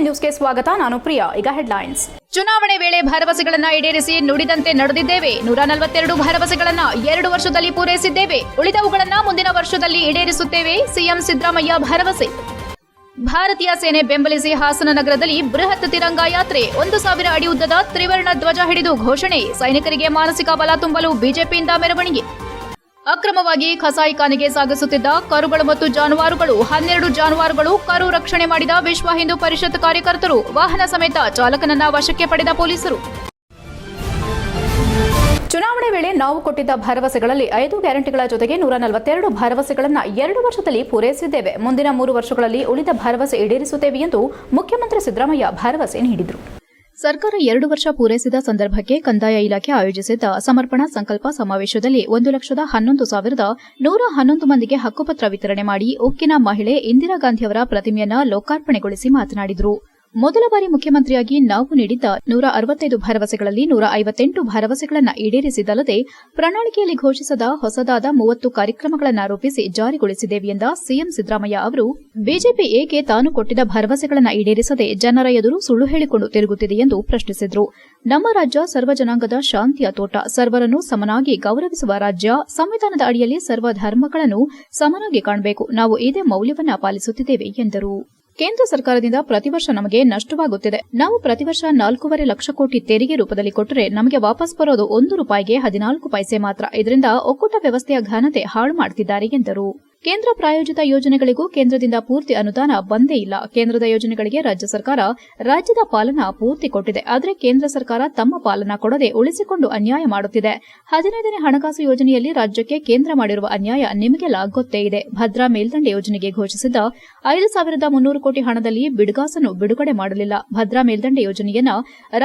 ನ್ಯೂಸ್ಗೆ ಸ್ವಾಗತ, ನಾನು ಪ್ರಿಯಾ. ಈಗ ಹೆಡ್ಲೈನ್ಸ್ ಚುನಾವಣೆ ವೇಳೆ ಭರವಸೆಗಳನ್ನ ಈಡೇರಿಸಿ ನುಡಿದಂತೆ ನಡೆದಿದ್ದೇವೆ. ನೂರ ನಲವತ್ತೆರಡು ಭರವಸೆಗಳನ್ನ ಎರಡು ವರ್ಷದಲ್ಲಿ ಪೂರೈಸಿದ್ದೇವೆ. ಉಳಿದವುಗಳನ್ನ ಮುಂದಿನ ವರ್ಷದಲ್ಲಿ ಈಡೇರಿಸುತ್ತೇವೆ. ಸಿಎಂ ಸಿದ್ದರಾಮಯ್ಯ ಭರವಸೆ. ಭಾರತೀಯ ಸೇನೆ ಬೆಂಬಲಿಸಿ ಹಾಸನ ನಗರದಲ್ಲಿ ಬೃಹತ್ ತಿರಂಗ ಯಾತ್ರೆ. ಒಂದು ಸಾವಿರ ಅಡಿ ಉದ್ದದ ತ್ರಿವರ್ಣ ಧ್ವಜ ಹಿಡಿದು ಘೋಷಣೆ. ಸೈನಿಕರಿಗೆ ಮಾನಸಿಕ ಬಲ ತುಂಬಲು ಬಿಜೆಪಿಯಿಂದ ಮೆರವಣಿಗೆ. ಅಕ್ರಮವಾಗಿ ಕಸಾಯಿಖಾನೆಗೆ ಸಾಗಿಸುತ್ತಿದ್ದ ಕರುಗಳು ಮತ್ತು ಜಾನುವಾರುಗಳು, ಹನ್ನೆರಡು ಜಾನುವಾರುಗಳು ಕರು ರಕ್ಷಣೆ ಮಾಡಿದ ವಿಶ್ವ ಹಿಂದೂ ಪರಿಷತ್ ಕಾರ್ಯಕರ್ತರು, ವಾಹನ ಸಮೇತ ಚಾಲಕನನ್ನ ವಶಕ್ಕೆ ಪಡೆದ ಪೊಲೀಸರು. ಚುನಾವಣೆ ವೇಳೆ ನಾವು ಕೊಟ್ಟಿದ್ದ ಭರವಸೆಗಳಲ್ಲಿ ಐದು ಗ್ಯಾರಂಟಿಗಳ ಜೊತೆಗೆ ನೂರ ನಲವತ್ತೆರಡು ಭರವಸೆಗಳನ್ನು ಎರಡು ವರ್ಷದಲ್ಲಿ ಪೂರೈಸಿದ್ದೇವೆ. ಮುಂದಿನ ಮೂರು ವರ್ಷಗಳಲ್ಲಿ ಉಳಿದ ಭರವಸೆ ಈಡೇರಿಸುತ್ತೇವೆ ಎಂದು ಮುಖ್ಯಮಂತ್ರಿ ಸಿದ್ದರಾಮಯ್ಯ ಭರವಸೆ ನೀಡಿದರು. ಸರ್ಕಾರ ಎರಡು ವರ್ಷ ಪೂರೈಸಿದ ಸಂದರ್ಭಕ್ಕೆ ಕಂದಾಯ ಇಲಾಖೆ ಆಯೋಜಿಸಿದ್ದ ಸಮರ್ಪಣಾ ಸಂಕಲ್ಪ ಸಮಾವೇಶದಲ್ಲಿ ಒಂದು ಲಕ್ಷದ ಹನ್ನೊಂದು ಸಾವಿರದ ನೂರ ಹನ್ನೊಂದು ಮಂದಿಗೆ ಹಕ್ಕುಪತ್ರ ವಿತರಣೆ ಮಾಡಿ ಉಕ್ಕಿನ ಮಹಿಳೆ ಇಂದಿರಾಗಾಂಧಿಯವರ ಪ್ರತಿಮೆಯನ್ನ ಲೋಕಾರ್ಪಣೆಗೊಳಿಸಿ ಮಾತನಾಡಿದರು. ಮೊದಲ ಬಾರಿ ಮುಖ್ಯಮಂತ್ರಿಯಾಗಿ ನಾವು ನೀಡಿದ್ದ ನೂರ ಅರವತ್ತೈದು ಭರವಸೆಗಳಲ್ಲಿ ನೂರ ಐವತ್ತೆಂಟು ಭರವಸೆಗಳನ್ನು ಈಡೇರಿಸಿದಲ್ಲದೆ ಪ್ರಣಾಳಿಕೆಯಲ್ಲಿ ಘೋಷಿಸದ ಹೊಸದಾದ ಮೂವತ್ತು ಕಾರ್ಯಕ್ರಮಗಳನ್ನು ರೂಪಿಸಿ ಜಾರಿಗೊಳಿಸಿದ್ದೇವೆ ಎಂದ ಸಿಎಂ ಸಿದ್ದರಾಮಯ್ಯ ಅವರು, ಬಿಜೆಪಿ ಏಕೆ ತಾನು ಕೊಟ್ಟಿದ್ದ ಭರವಸೆಗಳನ್ನು ಈಡೇರಿಸದೆ ಜನರ ಎದುರು ಸುಳ್ಳು ಹೇಳಿಕೊಂಡು ತಿರುಗುತ್ತಿದೆ ಎಂದು ಪ್ರಶ್ನಿಸಿದರು. ನಮ್ಮ ರಾಜ್ಯ ಸರ್ವ ಜನಾಂಗದ ಶಾಂತಿಯ ತೋಟ, ಸರ್ವರನ್ನು ಸಮನಾಗಿ ಗೌರವಿಸುವ ರಾಜ್ಯ, ಸಂವಿಧಾನದ ಅಡಿಯಲ್ಲಿ ಸರ್ವ ಧರ್ಮಗಳನ್ನು ಸಮನಾಗಿ ಕಾಣಬೇಕು, ನಾವು ಇದೇ ಮೌಲ್ಯವನ್ನ ಪಾಲಿಸುತ್ತಿದ್ದೇವೆ ಎಂದರು. ಕೇಂದ್ರ ಸರ್ಕಾರದಿಂದ ಪ್ರತಿ ವರ್ಷ ನಮಗೆ ನಷ್ಟವಾಗುತ್ತಿದೆ. ನಾವು ಪ್ರತಿ ವರ್ಷ ನಾಲ್ಕೂವರೆ ಲಕ್ಷ ಕೋಟಿ ತೆರಿಗೆ ರೂಪದಲ್ಲಿ ಕೊಟ್ಟರೆ ನಮಗೆ ವಾಪಸ್ ಬರೋದು ಒಂದು ರೂಪಾಯಿಗೆ ಹದಿನಾಲ್ಕು ಪೈಸೆ ಮಾತ್ರ. ಇದರಿಂದ ಒಕ್ಕೂಟ ವ್ಯವಸ್ಥೆಯ ಘನತೆ ಹಾಳು ಮಾಡುತ್ತಿದ್ದಾರೆ ಎಂದರು. ಕೇಂದ್ರ ಪ್ರಾಯೋಜಿತ ಯೋಜನೆಗಳಿಗೂ ಕೇಂದ್ರದಿಂದ ಪೂರ್ತಿ ಅನುದಾನ ಬಂದೇ ಇಲ್ಲ. ಕೇಂದ್ರದ ಯೋಜನೆಗಳಿಗೆ ರಾಜ್ಯ ಸರ್ಕಾರ ರಾಜ್ಯದ ಪಾಲನಾ ಪೂರ್ತಿ ಕೊಟ್ಟಿದೆ. ಆದರೆ ಕೇಂದ್ರ ಸರ್ಕಾರ ತಮ್ಮ ಪಾಲನಾ ಕೊಡದೆ ಉಳಿಸಿಕೊಂಡು ಅನ್ಯಾಯ ಮಾಡುತ್ತಿದೆ. ಹದಿನೈದನೇ ಹಣಕಾಸು ಯೋಜನೆಯಲ್ಲಿ ರಾಜ್ಯಕ್ಕೆ ಕೇಂದ್ರ ಮಾಡಿರುವ ಅನ್ಯಾಯ ನಿಮಗೆಲ್ಲ ಗೊತ್ತೇ ಇದೆ. ಭದ್ರಾ ಮೇಲ್ದಂಡೆ ಯೋಜನೆಗೆ ಘೋಷಿಸಿದ್ದ ಐದು ಸಾವಿರದ ಮುನ್ನೂರು ಕೋಟಿ ಹಣದಲ್ಲಿ ಬಿಡುಗಾಸನ್ನು ಬಿಡುಗಡೆ ಮಾಡಲಿಲ್ಲ. ಭದ್ರಾ ಮೇಲ್ದಂಡೆ ಯೋಜನೆಯನ್ನ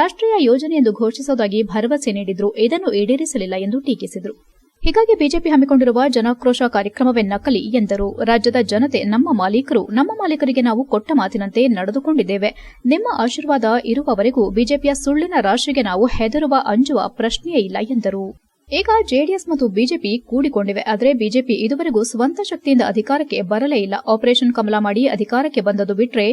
ರಾಷ್ಟೀಯ ಯೋಜನೆ ಎಂದು ಘೋಷಿಸುವುದಾಗಿ ಭರವಸೆ ನೀಡಿದ್ರು. ಇದನ್ನು ಈಡೇರಿಸಲಿಲ್ಲ ಎಂದು ಟೀಕಿಸಿದರು. ಹೀಗಾಗಿ ಬಿಜೆಪಿ ಹಮ್ಮಿಕೊಂಡಿರುವ ಜನಾಕ್ರೋಶ ಕಾರ್ಯಕ್ರಮವೇ ನಕಲಿ ಎಂದರು. ರಾಜ್ಯದ ಜನತೆ ನಮ್ಮ ಮಾಲೀಕರು. ನಮ್ಮ ಮಾಲೀಕರಿಗೆ ನಾವು ಕೊಟ್ಟ ಮಾತಿನಂತೆ ನಡೆದುಕೊಂಡಿದ್ದೇವೆ. ನಿಮ್ಮ ಆಶೀರ್ವಾದ ಇರುವವರೆಗೂ ಬಿಜೆಪಿಯ ಸುಳ್ಳಿನ ರಾಶಿಗೆ ನಾವು ಹೆದರುವ ಅಂಜುವ ಪ್ರಶ್ನೆಯೇ ಇಲ್ಲ ಎಂದರು. ಈಗ ಜೆಡಿಎಸ್ ಮತ್ತು ಬಿಜೆಪಿ ಕೂಡಿಕೊಂಡಿವೆ. ಆದರೆ ಬಿಜೆಪಿ ಇದುವರೆಗೂ ಸ್ವಂತ ಶಕ್ತಿಯಿಂದ ಅಧಿಕಾರಕ್ಕೆ ಬರಲೇ ಇಲ್ಲ. ಆಪರೇಷನ್ ಕಮಲ ಮಾಡಿ ಅಧಿಕಾರಕ್ಕೆ ಬಂದದು ಬಿಟ್ರೆ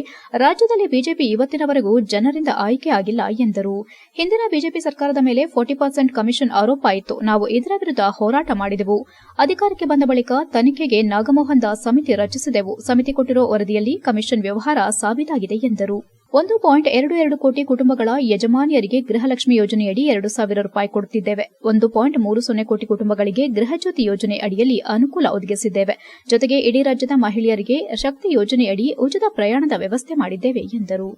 ರಾಜ್ಯದಲ್ಲಿ ಬಿಜೆಪಿ ಇವತ್ತಿನವರೆಗೂ ಜನರಿಂದ ಆಯ್ಕೆ ಆಗಿಲ್ಲ ಎಂದರು. ಹಿಂದಿನ ಬಿಜೆಪಿ ಸರ್ಕಾರದ ಮೇಲೆ ಫೋರ್ಟಿ ಪರ್ಸೆಂಟ್ ಕಮಿಷನ್ ಆರೋಪ ಇತ್ತು. ನಾವು ಇದರ ವಿರುದ್ಧ ಹೋರಾಟ ಮಾಡಿದೆವು. ಅಧಿಕಾರಕ್ಕೆ ಬಂದ ಬಳಿಕ ತನಿಖೆಗೆ ನಾಗಮೋಹನ್ ದಾಸ್ ಸಮಿತಿ ರಚಿಸಿದೆವು. ಸಮಿತಿ ಕೊಟ್ಟಿರುವ ವರದಿಯಲ್ಲಿ ಕಮಿಷನ್ ವ್ಯವಹಾರ ಸಾಬೀತಾಗಿದೆ ಎಂದರು. ಒಂದು ಪಾಯಿಂಟ್ ಎರಡು ಎರಡು ಕೋಟಿ ಕುಟುಂಬಗಳ ಯಜಮಾನಿಯರಿಗೆ ಗೃಹಲಕ್ಷ್ಮಿ ಯೋಜನೆಯಡಿ ಎರಡು ಸಾವಿರ ರೂಪಾಯಿ ಕೊಡುತ್ತಿದ್ದೇವೆ. ಒಂದು ಪಾಯಿಂಟ್ ಮೂರು ಸೊನ್ನೆ ಕೋಟಿ ಕುಟುಂಬಗಳಿಗೆ ಗೃಹಜ್ಯೋತಿ ಯೋಜನೆ ಅಡಿಯಲ್ಲಿ ಅನುಕೂಲ ಒದಗಿಸಿದ್ದೇವೆ. ಜೊತೆಗೆ ಇಡೀ ರಾಜ್ಯದ ಮಹಿಳೆಯರಿಗೆ ಶಕ್ತಿ ಯೋಜನೆಯಡಿ ಉಚಿತ ಪ್ರಯಾಣದ ವ್ಯವಸ್ಥೆ ಮಾಡಿದ್ದೇವೆ, ಎಂದರು.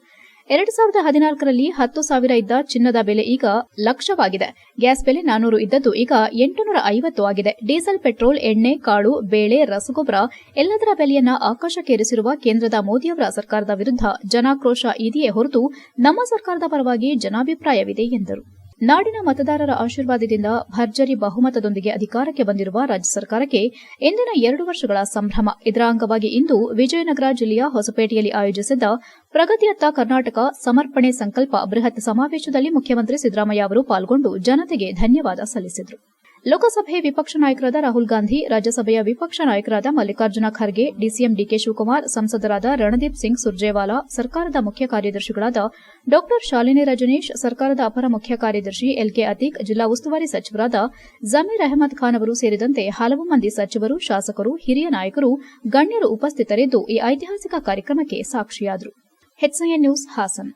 ಎರಡು ಸಾವಿರದ ಹದಿನಾಲ್ಕರಲ್ಲಿ ಹತ್ತು ಸಾವಿರ ಇದ್ದ ಚಿನ್ನದ ಬೆಲೆ ಈಗ ಲಕ್ಷವಾಗಿದೆ. ಗ್ಯಾಸ್ ಬೆಲೆ ನಾನೂರು ಇದ್ದದ್ದು ಈಗ ಎಂಟುನೂರ ಐವತ್ತು ಆಗಿದೆ. ಡೀಸೆಲ್, ಪೆಟ್ರೋಲ್, ಎಣ್ಣೆ, ಕಾಳು, ಬೇಳೆ, ರಸಗೊಬ್ಬರ ಎಲ್ಲದರ ಬೆಲೆಯನ್ನ ಆಕಾಶಕ್ಕೇರಿಸಿರುವ ಕೇಂದ್ರದ ಮೋದಿಯವರ ಸರ್ಕಾರದ ವಿರುದ್ಧ ಜನಾಕ್ರೋಶ ಇದೆಯೇ ಹೊರತು ನಮ್ಮ ಸರ್ಕಾರದ ಪರವಾಗಿ ಜನಾಭಿಪ್ರಾಯವಿದೆ ಎಂದರು. ನಾಡಿನ ಮತದಾರರ ಆಶೀರ್ವಾದದಿಂದ ಭರ್ಜರಿ ಬಹುಮತದೊಂದಿಗೆ ಅಧಿಕಾರಕ್ಕೆ ಬಂದಿರುವ ರಾಜ್ಯ ಸರ್ಕಾರಕ್ಕೆ ಇಂದಿನ ಎರಡು ವರ್ಷಗಳ ಸಂಭ್ರಮ. ಇದರ ಅಂಗವಾಗಿ ಇಂದು ವಿಜಯನಗರ ಜಿಲ್ಲೆಯ ಹೊಸಪೇಟೆಯಲ್ಲಿ ಆಯೋಜಿಸಿದ್ದ ಪ್ರಗತಿಯತ್ತ ಕರ್ನಾಟಕ ಸಮರ್ಪಣೆ ಸಂಕಲ್ಪ ಬೃಹತ್ ಸಮಾವೇಶದಲ್ಲಿ ಮುಖ್ಯಮಂತ್ರಿ ಸಿದ್ದರಾಮಯ್ಯ ಅವರು ಪಾಲ್ಗೊಂಡು ಜನತೆಗೆ ಧನ್ಯವಾದ ಸಲ್ಲಿಸಿದರು. ಲೋಕಸಭೆ ವಿಪಕ್ಷ ನಾಯಕರಾದ ರಾಹುಲ್ ಗಾಂಧಿ, ರಾಜ್ಯಸಭೆಯ ವಿಪಕ್ಷ ನಾಯಕರಾದ ಮಲ್ಲಿಕಾರ್ಜುನ ಖರ್ಗೆ, ಡಿಸಿಎಂ ಡಿಕೆ ಶಿವಕುಮಾರ್, ಸಂಸದರಾದ ರಣದೀಪ್ ಸಿಂಗ್ ಸುರ್ಜೇವಾಲಾ, ಸರ್ಕಾರದ ಮುಖ್ಯ ಕಾರ್ಯದರ್ಶಿಗಳಾದ ಡಾ ಶಾಲಿನಿ ರಜನೀಶ್, ಸರ್ಕಾರದ ಅಪರ ಮುಖ್ಯ ಕಾರ್ಯದರ್ಶಿ ಎಲ್ಕೆ ಅತೀಕ್, ಜಿಲ್ಲಾ ಉಸ್ತುವಾರಿ ಸಚಿವರಾದ ಜಮೀರ್ ಅಹಮದ್ ಖಾನ್ ಅವರು ಸೇರಿದಂತೆ ಹಲವು ಮಂದಿ ಸಚಿವರು, ಶಾಸಕರು, ಹಿರಿಯ ನಾಯಕರು, ಗಣ್ಯರು ಉಪಸ್ಥಿತರಿದ್ದು ಈ ಐತಿಹಾಸಿಕ ಕಾರ್ಯಕ್ರಮಕ್ಕೆ ಸಾಕ್ಷಿಯಾದರು. ನ್ಯೂಸ್ ಹಾಸನ್.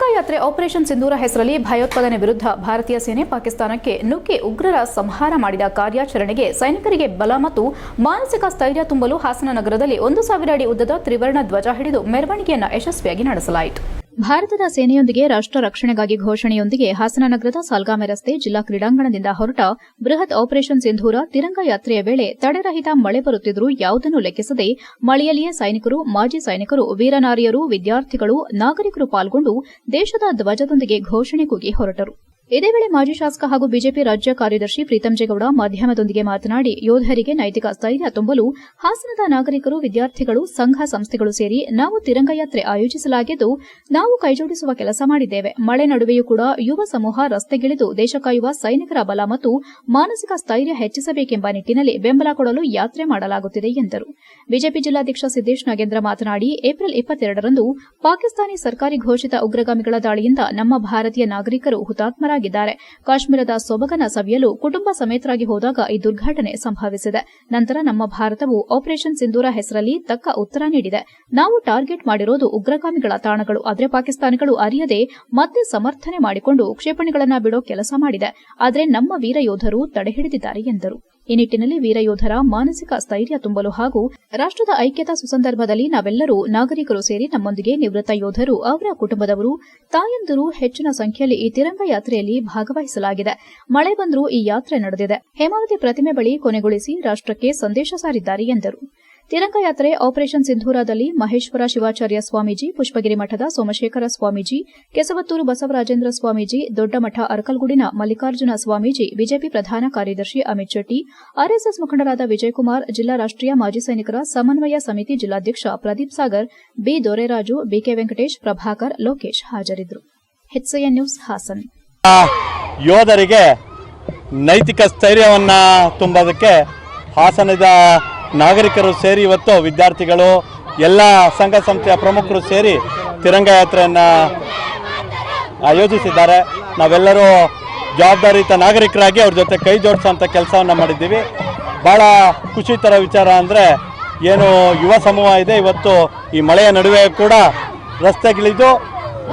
ತಿರಂಗ ಯಾತ್ರೆ ಆಪರೇಷನ್ ಸಿಂಧೂರ ಹೆಸರಲ್ಲಿ ಭಯೋತ್ಪಾದನೆ ವಿರುದ್ಧ ಭಾರತೀಯ ಸೇನೆ ಪಾಕಿಸ್ತಾನಕ್ಕೆ ನುಗ್ಗಿ ಉಗ್ರರ ಸಂಹಾರ ಮಾಡಿದ ಕಾರ್ಯಾಚರಣೆಗೆ ಸೈನಿಕರಿಗೆ ಬಲ ಮತ್ತು ಮಾನಸಿಕ ಸ್ಥೈರ್ಯ ತುಂಬಲು ಹಾಸನ ನಗರದಲ್ಲಿ ಒಂದು ಸಾವಿರ ಅಡಿ ಉದ್ದದ ತ್ರಿವರ್ಣ ಧ್ವಜ ಹಿಡಿದು ಮೆರವಣಿಗೆಯನ್ನು ಯಶಸ್ವಿಯಾಗಿ ನಡೆಸಲಾಯಿತು. ಭಾರತದ ಸೇನೆಯೊಂದಿಗೆ ರಾಷ್ಟ್ರ ರಕ್ಷಣೆಗಾಗಿ ಘೋಷಣೆಯೊಂದಿಗೆ ಹಾಸನ ನಗರದ ಸಾಲ್ಗಾಮೆ ರಸ್ತೆ ಜಿಲ್ಲಾ ಕ್ರೀಡಾಂಗಣದಿಂದ ಹೊರಟ ಬೃಹತ್ ಆಪರೇಷನ್ ಸಿಂಧೂರ ತಿರಂಗ ಯಾತ್ರೆಯ ವೇಳೆ ತಡೆರಹಿತ ಮಳೆ ಬರುತ್ತಿದ್ದರೂ ಯಾವುದನ್ನು ಲೆಕ್ಕಿಸದೆ ಮಳೆಯಲ್ಲಿಯೇ ಸೈನಿಕರು, ಮಾಜಿ ಸೈನಿಕರು, ವೀರನಾರಿಯರು, ವಿದ್ಯಾರ್ಥಿಗಳು, ನಾಗರಿಕರು ಪಾಲ್ಗೊಂಡು ದೇಶದ ಧ್ವಜದೊಂದಿಗೆ ಘೋಷಣೆ ಕೂಗಿ ಹೊರಟರು. ಇದೇ ವೇಳೆ ಮಾಜಿ ಶಾಸಕ ಹಾಗೂ ಬಿಜೆಪಿ ರಾಜ್ಯ ಕಾರ್ಯದರ್ಶಿ ಪ್ರೀತಂ ಜೇಗೌಡ ಮಾಧ್ಯಮದೊಂದಿಗೆ ಮಾತನಾಡಿ ಯೋಧರಿಗೆ ನೈತಿಕ ಸ್ಥೈರ್ಯ ತುಂಬಲು ಹಾಸನದ ನಾಗರಿಕರು, ವಿದ್ಯಾರ್ಥಿಗಳು, ಸಂಘ ಸಂಸ್ಥೆಗಳು ಸೇರಿ ನಾವು ತಿರಂಗ ಯಾತ್ರೆ ಆಯೋಜಿಸಲಾಗಿದ್ದು, ನಾವು ಕೈಜೋಡಿಸುವ ಕೆಲಸ ಮಾಡಿದ್ದೇವೆ. ಮಳೆ ನಡುವೆಯೂ ಕೂಡ ಯುವ ಸಮೂಹ ರಸ್ತೆಗಿಳಿದು ದೇಶ ಕಾಯುವ ಸೈನಿಕರ ಬಲ ಮತ್ತು ಮಾನಸಿಕ ಸ್ಥೈರ್ಯ ಹೆಚ್ಚಿಸಬೇಕೆಂಬ ನಿಟ್ಟಿನಲ್ಲಿ ಬೆಂಬಲ ಕೊಡಲು ಯಾತ್ರೆ ಮಾಡಲಾಗುತ್ತಿದೆ ಎಂದರು. ಬಿಜೆಪಿ ಜಿಲ್ಲಾಧ್ಯಕ್ಷ ಸಿದ್ದೇಶ್ ನಾಗೇಂದ್ರ ಮಾತನಾಡಿ, ಏಪ್ರಿಲ್ ಇಪ್ಪತ್ತೆರಡರಂದು ಪಾಕಿಸ್ತಾನಿ ಸರ್ಕಾರಿ ಘೋಷಿತ ಉಗ್ರಗಾಮಿಗಳ ದಾಳಿಯಿಂದ ನಮ್ಮ ಭಾರತೀಯ ನಾಗರಿಕರು ಹುತಾತ್ಮರಾಗಿದ್ದಾರೆ ಕಾಶ್ಮೀರದ ಸೊಬಗನ ಸವಿಯಲು ಕುಟುಂಬ ಸಮೇತರಾಗಿ ಹೋದಾಗ ಈ ದುರ್ಘಟನೆ ಸಂಭವಿಸಿದೆ. ನಂತರ ನಮ್ಮ ಭಾರತವು ಆಪರೇಷನ್ ಸಿಂಧೂರ ಹೆಸರಲ್ಲಿ ತಕ್ಕ ಉತ್ತರ ನೀಡಿದೆ. ನಾವು ಟಾರ್ಗೆಟ್ ಮಾಡಿರೋದು ಉಗ್ರಗಾಮಿಗಳ ತಾಣಗಳು. ಆದರೆ ಪಾಕಿಸ್ತಾನಿಗಳು ಅರಿಯದೆ ಮತ್ತೆ ಸಮರ್ಥನೆ ಮಾಡಿಕೊಂಡು ಕ್ಷೇಪಣಿಗಳನ್ನ ಬಿಡೋ ಕೆಲಸ ಮಾಡಿದೆ. ಆದರೆ ನಮ್ಮ ವೀರ ಯೋಧರು ತಡೆಹಿಡಿದಿದ್ದಾರೆ ಎಂದರು. ಈ ನಿಟ್ಟಿನಲ್ಲಿ ವೀರ ಯೋಧರ ಮಾನಸಿಕ ಸ್ಥೈರ್ಯ ತುಂಬಲು ಹಾಗೂ ರಾಷ್ಟದ ಐಕ್ಯತಾ ಸುಸಂದರ್ಭದಲ್ಲಿ ನಾವೆಲ್ಲರೂ ನಾಗರಿಕರು ಸೇರಿ ನಮ್ಮೊಂದಿಗೆ ನಿವೃತ್ತ ಯೋಧರು, ಅವರ ಕುಟುಂಬದವರು, ತಾಯಂದಿರು ಹೆಚ್ಚಿನ ಸಂಖ್ಯೆಯಲ್ಲಿ ಈ ತಿರಂಗ ಯಾತ್ರೆಯಲ್ಲಿ ಭಾಗವಹಿಸಲಾಗಿದೆ. ಮಳೆ ಬಂದರೂ ಈ ಯಾತ್ರೆ ನಡೆದಿದೆ. ಹೇಮಾವತಿ ಪ್ರತಿಮೆ ಬಳಿ ಕೊನೆಗೊಳಿಸಿ ರಾಷ್ಟಕ್ಕೆ ಸಂದೇಶ ಸಾರಿದ್ದಾರೆ ಎಂದರು. ತಿರಂಗ ಯಾತ್ರೆ ಆಪರೇಷನ್ ಸಿಂಧೂರದಲ್ಲಿ ಮಹೇಶ್ವರ ಶಿವಾಚಾರ್ಯ ಸ್ವಾಮೀಜಿ, ಪುಷ್ಪಗಿರಿ ಮಠದ ಸೋಮಶೇಖರ ಸ್ವಾಮೀಜಿ, ಕೆಸವತ್ತೂರು ಬಸವರಾಜೇಂದ್ರ ಸ್ವಾಮೀಜಿ, ದೊಡ್ಡಮಠ ಅರಕಲ್ಗೂಡಿನ ಮಲ್ಲಿಕಾರ್ಜುನ ಸ್ವಾಮೀಜಿ, ಬಿಜೆಪಿ ಪ್ರಧಾನ ಕಾರ್ಯದರ್ಶಿ ಅಮಿತ್ ಶೆಟ್ಟಿ, ಆರ್ಎಸ್ಎಸ್ ಮುಖಂಡರಾದ ವಿಜಯಕುಮಾರ್, ಜಿಲ್ಲಾ ರಾಷ್ಟೀಯ ಮಾಜಿ ಸೈನಿಕರ ಸಮನ್ವಯ ಸಮಿತಿ ಜಿಲ್ಲಾಧ್ಯಕ್ಷ ಪ್ರದೀಪ್ ಸಾಗರ್, ಬಿ. ದೊರೆರಾಜು, ಬಿಕೆ ವೆಂಕಟೇಶ್, ಪ್ರಭಾಕರ್, ಲೋಕೇಶ್ ಹಾಜರಿದ್ದರು. ನ್ಯೂಸ್ ಹಾಸನ್. ಯೋಧರಿಗೆ ನೈತಿಕ ಸ್ಥೈರ್ಯವನ್ನ ತುಂಬೋದಕ್ಕೆ ಹಾಸನದ ನಾಗರಿಕರು ಸೇರಿ ಇವತ್ತು ವಿದ್ಯಾರ್ಥಿಗಳು, ಎಲ್ಲ ಸಂಘ ಸಂಸ್ಥೆಯ ಪ್ರಮುಖರು ಸೇರಿ ತಿರಂಗ ಯಾತ್ರೆಯನ್ನು ಆಯೋಜಿಸಿದ್ದಾರೆ. ನಾವೆಲ್ಲರೂ ಜವಾಬ್ದಾರಿಯುತ ನಾಗರಿಕರಾಗಿ ಅವ್ರ ಜೊತೆ ಕೈ ಜೋಡಿಸೋಂಥ ಕೆಲಸವನ್ನು ಮಾಡಿದ್ದೀವಿ. ಭಾಳ ಖುಷಿ ಥರ ವಿಚಾರ ಅಂದರೆ ಏನು ಯುವ ಸಮೂಹ ಇದೆ, ಇವತ್ತು ಈ ಮಳೆಯ ನಡುವೆ ಕೂಡ ರಸ್ತೆಗಿಳಿದು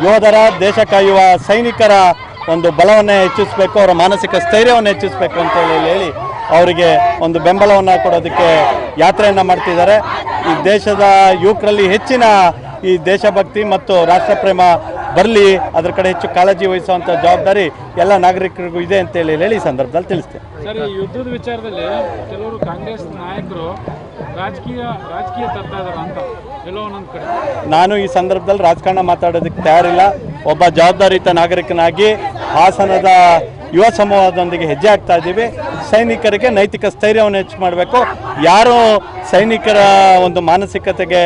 ಯೋಧರ, ದೇಶ ಕಾಯುವ ಸೈನಿಕರ ಒಂದು ಬಲವನ್ನೇ ಹೆಚ್ಚಿಸಬೇಕು, ಅವರ ಮಾನಸಿಕ ಸ್ಥೈರ್ಯವನ್ನು ಹೆಚ್ಚಿಸಬೇಕು ಅಂತ ಹೇಳಿ ಹೇಳಿ ಅವರಿಗೆ ಒಂದು ಬೆಂಬಲವನ್ನು ಕೊಡೋದಕ್ಕೆ ಯಾತ್ರೆಯನ್ನು ಮಾಡ್ತಿದ್ದಾರೆ. ಈ ದೇಶದ ಯುವಕರಲ್ಲಿ ಹೆಚ್ಚಿನ ಈ ದೇಶಭಕ್ತಿ ಮತ್ತು ರಾಷ್ಟ್ರಪ್ರೇಮ ಬರಲಿ ಅದರ ಕಡೆ ಹೆಚ್ಚು ಕಾಳಜಿ ವಹಿಸುವಂಥ ಜವಾಬ್ದಾರಿ ಎಲ್ಲ ನಾಗರಿಕರಿಗೂ ಇದೆ ಅಂತ ಹೇಳಿ ಹೇಳಿ ಈ ಸಂದರ್ಭದಲ್ಲಿ ತಿಳಿಸ್ತೇನೆ. ಸರ್ ಈ ಯುದ್ಧದ ವಿಚಾರದಲ್ಲಿ ಕೆಲವರು ಕಾಂಗ್ರೆಸ್ ನಾಯಕರು ರಾಜಕೀಯ ರಾಜಕೀಯ ತರ್ತಾ ಅಂತ ಎಲ್ಲೋ ಒಂದೊಂದು ಕಡೆ. ನಾನು ಈ ಸಂದರ್ಭದಲ್ಲಿ ರಾಜಕಾರಣ ಮಾತಾಡೋದಕ್ಕೆ ತಯಾರಿಲ್ಲ. ಒಬ್ಬ ಜವಾಬ್ದಾರಿಯುತ ನಾಗರಿಕನಾಗಿ ಹಾಸನದ ಯುವ ಸಮೂಹದೊಂದಿಗೆ ಹೆಜ್ಜೆ ಹಾಕ್ತಾ ಇದ್ದೀವಿ. ಸೈನಿಕರಿಗೆ ನೈತಿಕ ಸ್ಥೈರ್ಯವನ್ನು ಹೆಚ್ಚು ಮಾಡಬೇಕು. ಯಾರು ಸೈನಿಕರ ಒಂದು ಮಾನಸಿಕತೆಗೆ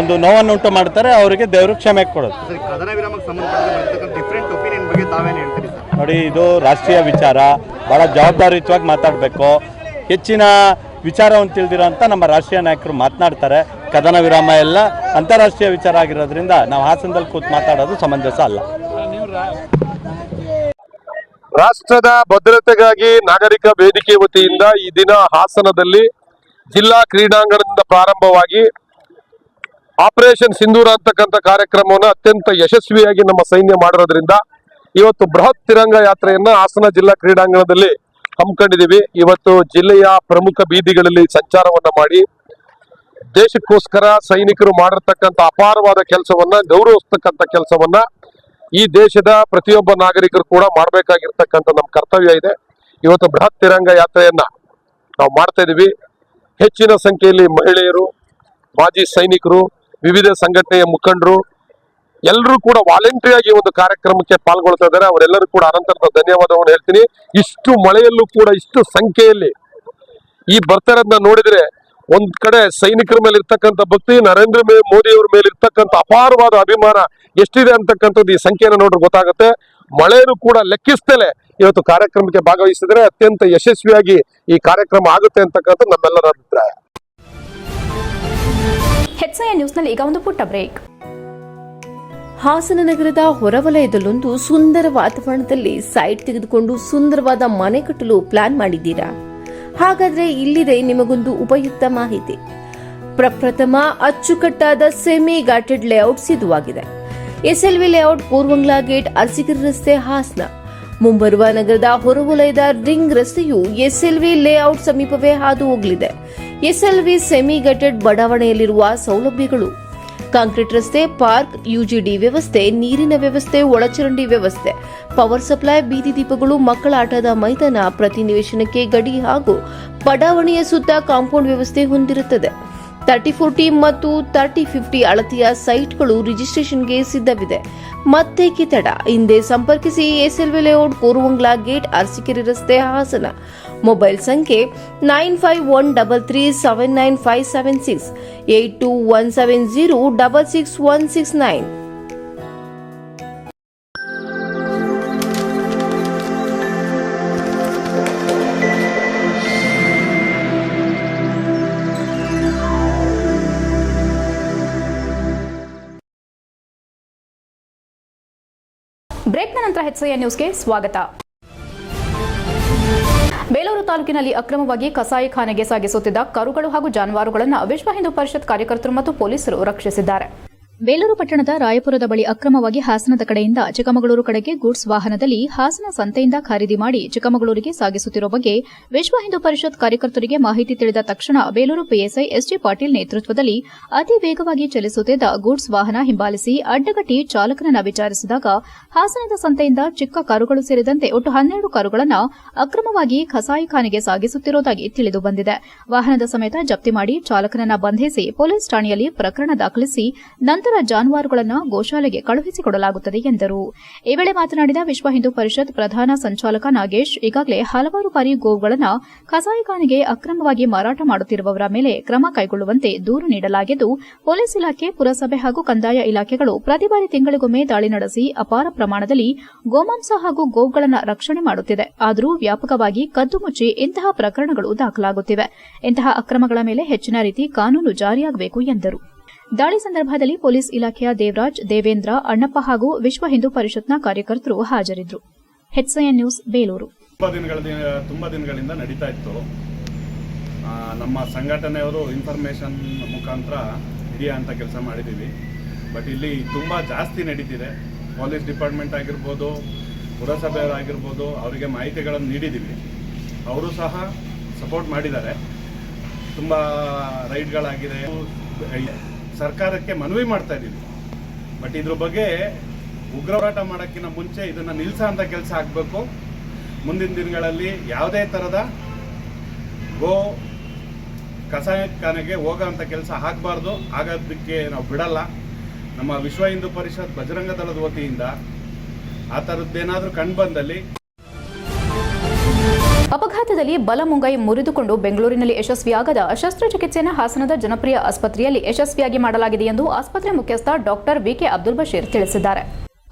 ಒಂದು ನೋವನ್ನುಂಟು ಮಾಡ್ತಾರೆ ಅವರಿಗೆ ದೇವರು ಕ್ಷಮೆ ಕೊಡೋದು ಸರ್ ಕದನ ವಿರಾಮಕ್ಕೆ ಸಂಬಂಧಪಟ್ಟಂತೆ ಡಿಫ್ರೆಂಟ್ ಒಪಿನಿಯನ್ ಬಗ್ಗೆ ತಾವೇನು ಹೇಳ್ತೀರಿ ನೋಡಿ ಇದು ರಾಷ್ಟ್ರೀಯ ವಿಚಾರ. ಭಾಳ ಜವಾಬ್ದಾರಿಯುತವಾಗಿ ಮಾತಾಡಬೇಕು. ಹೆಚ್ಚಿನ ವಿಚಾರವನ್ನು ತಿಳಿದಿರೋಂಥ ನಮ್ಮ ರಾಷ್ಟ್ರೀಯ ನಾಯಕರು ಮಾತನಾಡ್ತಾರೆ. ಕದನ ವಿರಾಮ ಎಲ್ಲ ಅಂತಾರಾಷ್ಟ್ರೀಯ ವಿಚಾರ ಆಗಿರೋದ್ರಿಂದ ನಾವು ಹಾಸನದಲ್ಲಿ ಕೂತು ಮಾತಾಡೋದು ಸಮಂಜಸ ಅಲ್ಲ. ರಾಷ್ಟ್ರದ ಭದ್ರತೆಗಾಗಿ ನಾಗರಿಕ ವೇದಿಕೆ ವತಿಯಿಂದ ಈ ದಿನ ಹಾಸನದಲ್ಲಿ ಜಿಲ್ಲಾ ಕ್ರೀಡಾಂಗಣದಿಂದ ಪ್ರಾರಂಭವಾಗಿ ಆಪರೇಷನ್ ಸಿಂಧೂರ ಅಂತಕ್ಕಂಥ ಕಾರ್ಯಕ್ರಮವನ್ನು ಅತ್ಯಂತ ಯಶಸ್ವಿಯಾಗಿ ನಮ್ಮ ಸೈನ್ಯ ಮಾಡಿರೋದ್ರಿಂದ ಇವತ್ತು ಬೃಹತ್ ತಿರಂಗ ಯಾತ್ರೆಯನ್ನ ಹಾಸನ ಜಿಲ್ಲಾ ಕ್ರೀಡಾಂಗಣದಲ್ಲಿ ಹಮ್ಮಿಕೊಂಡಿದ್ದೀವಿ. ಇವತ್ತು ಜಿಲ್ಲೆಯ ಪ್ರಮುಖ ಬೀದಿಗಳಲ್ಲಿ ಸಂಚಾರವನ್ನ ಮಾಡಿ ದೇಶಕ್ಕೋಸ್ಕರ ಸೈನಿಕರು ಮಾಡಿರ್ತಕ್ಕಂಥ ಅಪಾರವಾದ ಕೆಲಸವನ್ನ, ಗೌರವಿಸ್ತಕ್ಕಂಥ ಕೆಲಸವನ್ನ ಈ ದೇಶದ ಪ್ರತಿಯೊಬ್ಬ ನಾಗರಿಕರು ಕೂಡ ಮಾಡಬೇಕಾಗಿರ್ತಕ್ಕಂಥ ನಮ್ಮ ಕರ್ತವ್ಯ ಇದೆ. ಇವತ್ತು ಬೃಹತ್ ತಿರಂಗ ಯಾತ್ರೆಯನ್ನ ನಾವು ಮಾಡ್ತಾ ಇದೀವಿ. ಹೆಚ್ಚಿನ ಸಂಖ್ಯೆಯಲ್ಲಿ ಮಹಿಳೆಯರು, ಮಾಜಿ ಸೈನಿಕರು, ವಿವಿಧ ಸಂಘಟನೆಯ ಮುಖಂಡರು, ಎಲ್ಲರೂ ಕೂಡ ವಾಲಂಟ್ರಿ ಆಗಿ ಒಂದು ಕಾರ್ಯಕ್ರಮಕ್ಕೆ ಪಾಲ್ಗೊಳ್ತಾ ಇದ್ದಾರೆ. ಅವರೆಲ್ಲರೂ ಕೂಡ ಅನಂತರದ ಧನ್ಯವಾದವನ್ನು ಹೇಳ್ತೀನಿ. ಇಷ್ಟು ಮಳೆಯಲ್ಲೂ ಕೂಡ ಇಷ್ಟು ಸಂಖ್ಯೆಯಲ್ಲಿ ಈ ಬರ್ತಾರದನ್ನ ನೋಡಿದ್ರೆ ಒಂದ್ ಕಡೆ ಸೈನಿಕರ ಮೇಲೆ ಇರ್ತಕ್ಕಂಥ ಭಕ್ತಿ, ನರೇಂದ್ರ ಮೋದಿ ಅವರ ಮೇಲೆ ಇರ್ತಕ್ಕಂಥ ಅಪಾರವಾದ ಅಭಿಮಾನ ಎಷ್ಟಿದೆ ಅಂತಕ್ಕಂಥದ್ದು ಈ ಸಂಖ್ಯೆಯನ್ನು ನೋಡ್ರೆ ಗೊತ್ತಾಗುತ್ತೆ. ಮಳೆಯನ್ನು ಕೂಡ ಲೆಕ್ಕಿಸ್ತಲೇ ಇವತ್ತು ಕಾರ್ಯಕ್ರಮಕ್ಕೆ ಭಾಗವಹಿಸಿದ್ರೆ ಅತ್ಯಂತ ಯಶಸ್ವಿಯಾಗಿ ಈ ಕಾರ್ಯಕ್ರಮ ಆಗುತ್ತೆ ಅಂತಕ್ಕಂಥ ನಮ್ಮೆಲ್ಲರ ಅಭಿಪ್ರಾಯ. ಹೆಚ್ಎನ್ ನ್ಯೂಸ್ನಲ್ಲಿ ಈಗ ಒಂದು ಪುಟ್ಟ ಬ್ರೇಕ್. ಹಾಸನ ನಗರದ ಹೊರವಲಯದಲ್ಲೊಂದು ಸುಂದರ ವಾತಾವರಣದಲ್ಲಿ ಸೈಟ್ ತೆಗೆದುಕೊಂಡು ಸುಂದರವಾದ ಮನೆ ಕಟ್ಟಲು ಪ್ಲಾನ್ ಮಾಡಿದ್ದೀರಾ? ಹಾಗಾದ್ರೆ ಇಲ್ಲಿದೆ ನಿಮಗೊಂದು ಉಪಯುಕ್ತ ಮಾಹಿತಿ. ಪ್ರಪ್ರಥಮ ಅಚ್ಚುಕಟ್ಟಾದ ಸೆಮಿ ಗಾಟೆಡ್ ಲೇಔಟ್ ಸಿದ್ಧವಾಗಿದೆ. ಎಸ್ಎಲ್ವಿ ಲೇಔಟ್ ಪೂರ್ವಂಗ್ಲಾ ಗೇಟ್ ಅರಸಿಗಿರಿ ರಸ್ತೆ ಹಾಸನ. ಮುಂಬರುವ ನಗರದ ಹೊರವಲಯದ ರಿಂಗ್ ರಸ್ತೆಯು ಎಸ್ಎಲ್ವಿ ಲೇಔಟ್ ಸಮೀಪವೇ ಹಾದು ಹೋಗಲಿದೆ. ಎಸ್ಎಲ್ವಿ ಸೆಮಿ ಗಟೆಡ್ ಬಡಾವಣೆಯಲ್ಲಿರುವ ಸೌಲಭ್ಯಗಳು ಕಾಂಕ್ರೀಟ್ ರಸ್ತೆ, ಪಾರ್ಕ್, ಯುಜಿಡಿ ವ್ಯವಸ್ಥೆ, ನೀರಿನ ವ್ಯವಸ್ಥೆ, ಒಳಚರಂಡಿ ವ್ಯವಸ್ಥೆ. ಪವರ್ ಸಪ್ಲೈ, ಬೀದಿ ದೀಪಗಳು, ಮಕ್ಕಳ ಆಟದ ಮೈದಾನ, ಪ್ರತಿ ನಿವೇಶನಕ್ಕೆ ಗಡಿ ಹಾಗೂ ಬಡಾವಣೆಯ ಸುತ್ತ ಕಾಂಪೌಂಡ್ ವ್ಯವಸ್ಥೆ ಹೊಂದಿರುತ್ತದೆ. ತರ್ಟಿ ಫೋರ್ಟಿ ಮತ್ತು ತರ್ಟಿ ಫಿಫ್ಟಿ ಅಳತೆಯ ಸೈಟ್ಗಳು ರಿಜಿಸ್ಟ್ರೇಷನ್ಗೆ ಸಿದ್ಧವಿದೆ. ಮತ್ತೆ ಕಿತಡ ಹಿಂದೆ ಸಂಪರ್ಕಿಸಿ SLV layout, Koravangala gate, Arsikere ರಸ್ತೆ ಹಾಸನ. ಮೊಬೈಲ್ ಸಂಖ್ಯೆ nine five one double three seven nine five seven six eight two one seven zero double six one six nine ಬ್ರೇಕ್ನ ನಂತರ ಹೆಚ್ಐಎನ್ ನ್ಯೂಸ್ಗೆ ಸ್ವಾಗತ ಬೇಲೂರು ತಾಲೂಕಿನಲ್ಲಿ ಅಕ್ರಮವಾಗಿ ಕಸಾಯಿಖಾನೆಗೆ ಸಾಗಿಸುತ್ತಿದ್ದ ಕರುಗಳು ಹಾಗೂ ಜಾನುವಾರುಗಳನ್ನು ವಿಶ್ವ ಹಿಂದೂ ಪರಿಷತ್ ಕಾರ್ಯಕರ್ತರು ಮತ್ತು ಪೊಲೀಸರು ರಕ್ಷಿಸಿದ್ದಾರೆ. ಬೇಲೂರು ಪಟ್ಟಣದ ರಾಯಪುರದ ಬಳಿ ಅಕ್ರಮವಾಗಿ ಹಾಸನದ ಕಡೆಯಿಂದ ಚಿಕ್ಕಮಗಳೂರು ಕಡೆಗೆ ಗೂಡ್ಸ್ ವಾಹನದಲ್ಲಿ ಹಾಸನ ಸಂತೆಯಿಂದ ಖರೀದಿ ಮಾಡಿ ಚಿಕ್ಕಮಗಳೂರಿಗೆ ಸಾಗಿಸುತ್ತಿರುವ ಬಗ್ಗೆ ವಿಶ್ವ ಹಿಂದೂ ಪರಿಷತ್ ಕಾರ್ಯಕರ್ತರಿಗೆ ಮಾಹಿತಿ ತಿಳಿದ ತಕ್ಷಣ ಬೇಲೂರು ಪಿಎಸ್ಐ ಎಸ್ಜಿ ಪಾಟೀಲ್ ನೇತೃತ್ವದಲ್ಲಿ ಅತಿ ವೇಗವಾಗಿ ಚಲಿಸುತ್ತಿದ್ದ ಗೂಡ್ಸ್ ವಾಹನ ಹಿಂಬಾಲಿಸಿ ಅಡ್ಡಗಟ್ಟಿ ಚಾಲಕನನ್ನ ವಿಚಾರಿಸಿದಾಗ ಹಾಸನದ ಸಂತೆಯಿಂದ ಚಿಕ್ಕ ಕಾರುಗಳು ಸೇರಿದಂತೆ ಒಟ್ಟು ಹನ್ನೆರಡು ಕಾರುಗಳನ್ನು ಅಕ್ರಮವಾಗಿ ಖಸಾಯಿಖಾನೆಗೆ ಸಾಗಿಸುತ್ತಿರುವುದಾಗಿ ತಿಳಿದು ಬಂದಿದೆ. ವಾಹನದ ಸಮೇತ ಜಪ್ತಿ ಮಾಡಿ ಚಾಲಕನನ್ನ ಬಂಧಿಸಿ ಪೊಲೀಸ್ ಠಾಣೆಯಲ್ಲಿ ಪ್ರಕರಣ ದಾಖಲಿಸಿ ನಂತರ ಜಾನುವಾರುಗಳನ್ನು ಗೋಶಾಲೆಗೆ ಕಳುಹಿಸಿಕೊಡಲಾಗುತ್ತದೆ ಎಂದರು. ಈ ವೇಳೆ ಮಾತನಾಡಿದ ವಿಶ್ವ ಹಿಂದೂ ಪರಿಷತ್ ಪ್ರಧಾನ ಸಂಚಾಲಕ ನಾಗೇಶ್, ಈಗಾಗಲೇ ಹಲವಾರು ಬಾರಿ ಗೋವುಗಳನ್ನು ಕಸಾಯಿಖಾನೆಗೆ ಅಕ್ರಮವಾಗಿ ಮಾರಾಟ ಮಾಡುತ್ತಿರುವವರ ಮೇಲೆ ಕ್ರಮ ಕೈಗೊಳ್ಳುವಂತೆ ದೂರು ನೀಡಲಾಗಿದ್ದು, ಪೊಲೀಸ್ ಇಲಾಖೆ, ಪುರಸಭೆ ಹಾಗೂ ಕಂದಾಯ ಇಲಾಖೆಗಳು ಪ್ರತಿ ಬಾರಿ ತಿಂಗಳಿಗೊಮ್ಮೆ ದಾಳಿ ನಡೆಸಿ ಅಪಾರ ಪ್ರಮಾಣದಲ್ಲಿ ಗೋಮಾಂಸ ಹಾಗೂ ಗೋವುಗಳನ್ನು ರಕ್ಷಣೆ ಮಾಡುತ್ತಿದೆ. ಆದರೂ ವ್ಯಾಪಕವಾಗಿ ಕದ್ದು ಮುಚ್ಚಿ ಇಂತಹ ಪ್ರಕರಣಗಳು ದಾಖಲಾಗುತ್ತಿವೆ. ಇಂತಹ ಅಕ್ರಮಗಳ ಮೇಲೆ ಹೆಚ್ಚಿನ ರೀತಿ ಕಾನೂನು ಜಾರಿಯಾಗಬೇಕು ಎಂದರು. ದಾಳಿ ಸಂದರ್ಭದಲ್ಲಿ ಪೊಲೀಸ್ ಇಲಾಖೆಯ ದೇವರಾಜ್, ದೇವೇಂದ್ರ, ಅಣ್ಣಪ್ಪ ಹಾಗೂ ವಿಶ್ವ ಹಿಂದೂ ಪರಿಷತ್ನ ಕಾರ್ಯಕರ್ತರು ಹಾಜರಿದ್ದರು. HIN news, Belur. ತುಂಬಾ ದಿನಗಳ ತುಂಬ ದಿನಗಳಿಂದ ನಡೀತಾ ಇತ್ತು. ನಮ್ಮ ಸಂಘಟನೆಯವರು ಇನ್ಫಾರ್ಮೇಶನ್ ಮುಖಾಂತರ ಅಂತ ಕೆಲಸ ಮಾಡಿದ್ದೀವಿ. ಬಟ್ ಇಲ್ಲಿ ತುಂಬ ಜಾಸ್ತಿ ನಡೀತಿದೆ. ಪೊಲೀಸ್ ಡಿಪಾರ್ಟ್ಮೆಂಟ್ ಆಗಿರ್ಬೋದು, ಪುರಸಭೆಯವರಾಗಿರ್ಬೋದು, ಅವರಿಗೆ ಮಾಹಿತಿಗಳನ್ನು ನೀಡಿದ್ದೀವಿ. ಅವರು ಸಹ ಸಪೋರ್ಟ್ ಮಾಡಿದ್ದಾರೆ. ತುಂಬ ರೈಡ್ಗಳಾಗಿದೆ. ಸರ್ಕಾರಕ್ಕೆ ಮನವಿ ಮಾಡ್ತಾ ಇದ್ದೀವಿ ಬಟ್ ಇದ್ರ ಬಗ್ಗೆ ಉಗ್ರ ಹೋರಾಟ ಮಾಡೋಕ್ಕಿಂತ ಮುಂಚೆ ಇದನ್ನು ನಿಲ್ಸೋಂಥ ಕೆಲಸ ಆಗಬೇಕು. ಮುಂದಿನ ದಿನಗಳಲ್ಲಿ ಯಾವುದೇ ಥರದ ಗೋ ಕಸಾಯಖಾನೆಗೆ ಹೋಗೋ ಅಂಥ ಕೆಲಸ ಆಗಬಾರ್ದು. ಆಗೋದಕ್ಕೆ ನಾವು ಬಿಡಲ್ಲ. ನಮ್ಮ ವಿಶ್ವ ಹಿಂದೂ ಪರಿಷತ್ ಬಜರಂಗ ದಳದ ವತಿಯಿಂದ ಆ ಥರದ್ದೇನಾದರೂ ಕಂಡುಬಂದಲ್ಲಿ ಅಪಘಾತದಲ್ಲಿ ಬಲ ಮುಂಗೈ ಮುರಿದುಕೊಂಡು ಬೆಂಗಳೂರಿನಲ್ಲಿ ಯಶಸ್ವಿಯಾಗದ ಶಸ್ತ್ರಚಿಕಿತ್ಸೆಯನ್ನು ಹಾಸನದ ಜನಪ್ರಿಯ ಆಸ್ಪತ್ರೆಯಲ್ಲಿ ಯಶಸ್ವಿಯಾಗಿ ಮಾಡಲಾಗಿದೆ ಎಂದು ಆಸ್ಪತ್ರೆ ಮುಖ್ಯಸ್ಥ ಡಾಕ್ಟರ್ ವಿಕೆ ಅಬ್ದುಲ್ ಬಶೀರ್ ತಿಳಿಸಿದ್ದಾರೆ.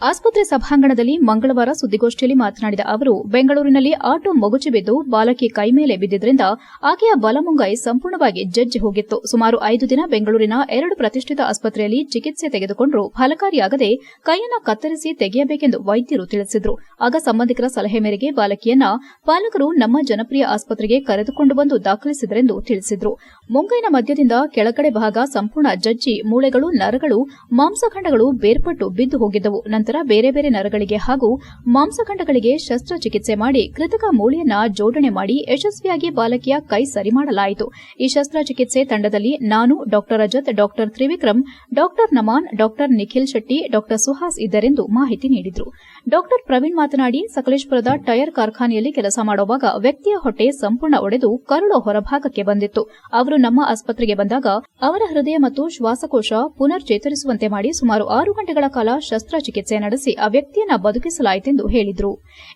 ಆಸ್ಪತ್ರೆ ಸಭಾಂಗಣದಲ್ಲಿ ಮಂಗಳವಾರ ಸುದ್ದಿಗೋಷ್ಠಿಯಲ್ಲಿ ಮಾತನಾಡಿದ ಅವರು, ಬೆಂಗಳೂರಿನಲ್ಲಿ ಆಟೋ ಮಗುಚಿ ಬಿದ್ದು ಬಾಲಕಿ ಕೈ ಮೇಲೆ ಬಿದ್ದಿದ್ದರಿಂದ ಆಕೆಯ ಬಲಮುಂಗೈ ಸಂಪೂರ್ಣವಾಗಿ ಜಜ್ಜಿ ಹೋಗಿತ್ತು. ಸುಮಾರು ಐದು ದಿನ ಬೆಂಗಳೂರಿನ ಎರಡು ಪ್ರತಿಷ್ಠಿತ ಆಸ್ಪತ್ರೆಯಲ್ಲಿ ಚಿಕಿತ್ಸೆ ತೆಗೆದುಕೊಂಡರೂ ಫಲಕಾರಿಯಾಗದೆ ಕೈಯನ್ನ ಕತ್ತರಿಸಿ ತೆಗೆಯಬೇಕೆಂದು ವೈದ್ಯರು ತಿಳಿಸಿದರು. ಆಗ ಸಂಬಂಧಿಕರ ಸಲಹೆ ಮೇರೆಗೆ ಬಾಲಕಿಯನ್ನ ಪಾಲಕರು ನಮ್ಮ ಜನಪ್ರಿಯ ಆಸ್ಪತ್ರೆಗೆ ಕರೆದುಕೊಂಡು ಬಂದು ದಾಖಲಿಸಿದರೆಂದು ತಿಳಿಸಿದರು. ಮುಂಗೈನ ಮಧ್ಯದಿಂದ ಕೆಳಗಡೆ ಭಾಗ ಸಂಪೂರ್ಣ ಜಜ್ಜಿ, ಮೂಳೆಗಳು, ನರಗಳು, ಮಾಂಸಖಂಡಗಳು ಬೇರ್ಪಟ್ಟು ಬಿದ್ದು ಹೋಗಿದ್ದವು. ನಂತರ ಬೇರೆ ಬೇರೆ ನರಗಳಿಗೆ ಹಾಗೂ ಮಾಂಸಖಂಡಗಳಿಗೆ ಶಸ್ತ್ರಚಿಕಿತ್ಸೆ ಮಾಡಿ ಕೃತಕ ಮೂಳೆಯನ್ನ ಜೋಡಣೆ ಮಾಡಿ ಯಶಸ್ವಿಯಾಗಿ ಬಾಲಕಿಯ ಕೈ ಸರಿ ಮಾಡಲಾಯಿತು. ಈ ಶಸ್ತ್ರಚಿಕಿತ್ಸೆ ತಂಡದಲ್ಲಿ ನಾನು, doctor Rajat, doctor Trivikram, doctor Naman, doctor Nikhil Shetty, doctor Suhas ಇದ್ದರೆಂದು ಮಾಹಿತಿ ನೀಡಿದರು. ಡಾಕ್ಟರ್ ಪ್ರವೀಣ್ ಮಾತನಾಡಿ ಸಕಲೇಶ್ಪುರದ ಟೈರ್ ಕಾರ್ಖಾನೆಯಲ್ಲಿ ಕೆಲಸ ಮಾಡುವಾಗ ವ್ಯಕ್ತಿಯ ಹೊಟ್ಟೆ ಸಂಪೂರ್ಣ ಒಡೆದು ಕರುಳು ಹೊರಭಾಗಕ್ಕೆ ಬಂದಿತ್ತು. ಅವರು ನಮ್ಮ ಆಸ್ಪತ್ರೆಗೆ ಬಂದಾಗ ಅವರ ಹೃದಯ ಮತ್ತು ಶ್ವಾಸಕೋಶ ಪುನರ್ಚೇತರಿಸುವಂತೆ ಮಾಡಿ ಸುಮಾರು ಆರು ಗಂಟೆಗಳ ಕಾಲ ಶಸ್ತ್ರಚಿಕಿತ್ಸೆ ನಡೆಸಿ ಆ ವ್ಯಕ್ತಿಯನ್ನ ಬದುಕಿಸಲಾಯಿತೆಂದು ಹೇಳಿದರು.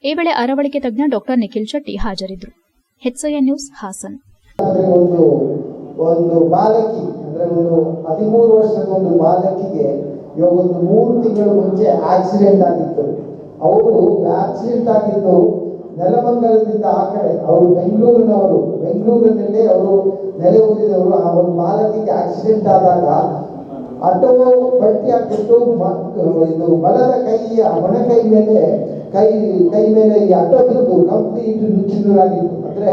ಈ ವೇಳೆ ಅರವಳಿಕೆ ತಜ್ಞ ಡಾಕ್ಟರ್ ನಿಖಿಲ್ ಶೆಟ್ಟಿ ಹಾಜರಿದ್ದರು ನ್ಯೂಸ್ ಹಾಸನ್. ಒಂದು ಬಾಲಕಿ, ಅಂದ್ರೆ ಒಂದು ಹದಿಮೂರು ವರ್ಷದ ಒಂದು ಬಾಲಕಿಗೆ ಇವಾಗ ಒಂದು ಮೂರು ತಿಂಗಳ ಮುಂಚೆ ಆಕ್ಸಿಡೆಂಟ್ ಆಗಿತ್ತು. ಅವರು ಆಕ್ಸಿಡೆಂಟ್ ಆಗಿದ್ದು ನೆಲಮಂಗಲದಿಂದ ಆ ಕಡೆ, ಅವರು ಬೆಂಗಳೂರಿನವರು. ಬೆಂಗಳೂರಿನಲ್ಲೇ ಅವರು ನೆಲೆ ಊರಿದವರು ಆ ಒಂದು ಬಾಲಕಿಗೆ ಆಕ್ಸಿಡೆಂಟ್ ಆದಾಗ ಅಟೋ ಬಟ್ಟಿ ಹಾಕಿಟ್ಟು ಇದು ಬಲದ ಕೈಯ ಮೊಣಕೈ ಮೇಲೆ, ಕೈ ಕೈ ಮೇಲೆ ಈ ಆಟೋ ಬಿದ್ದು ಕಂಪ್ಲೀಟ್ ನುಚ್ಚಿನರಾಗಿತ್ತು ಅಂದ್ರೆ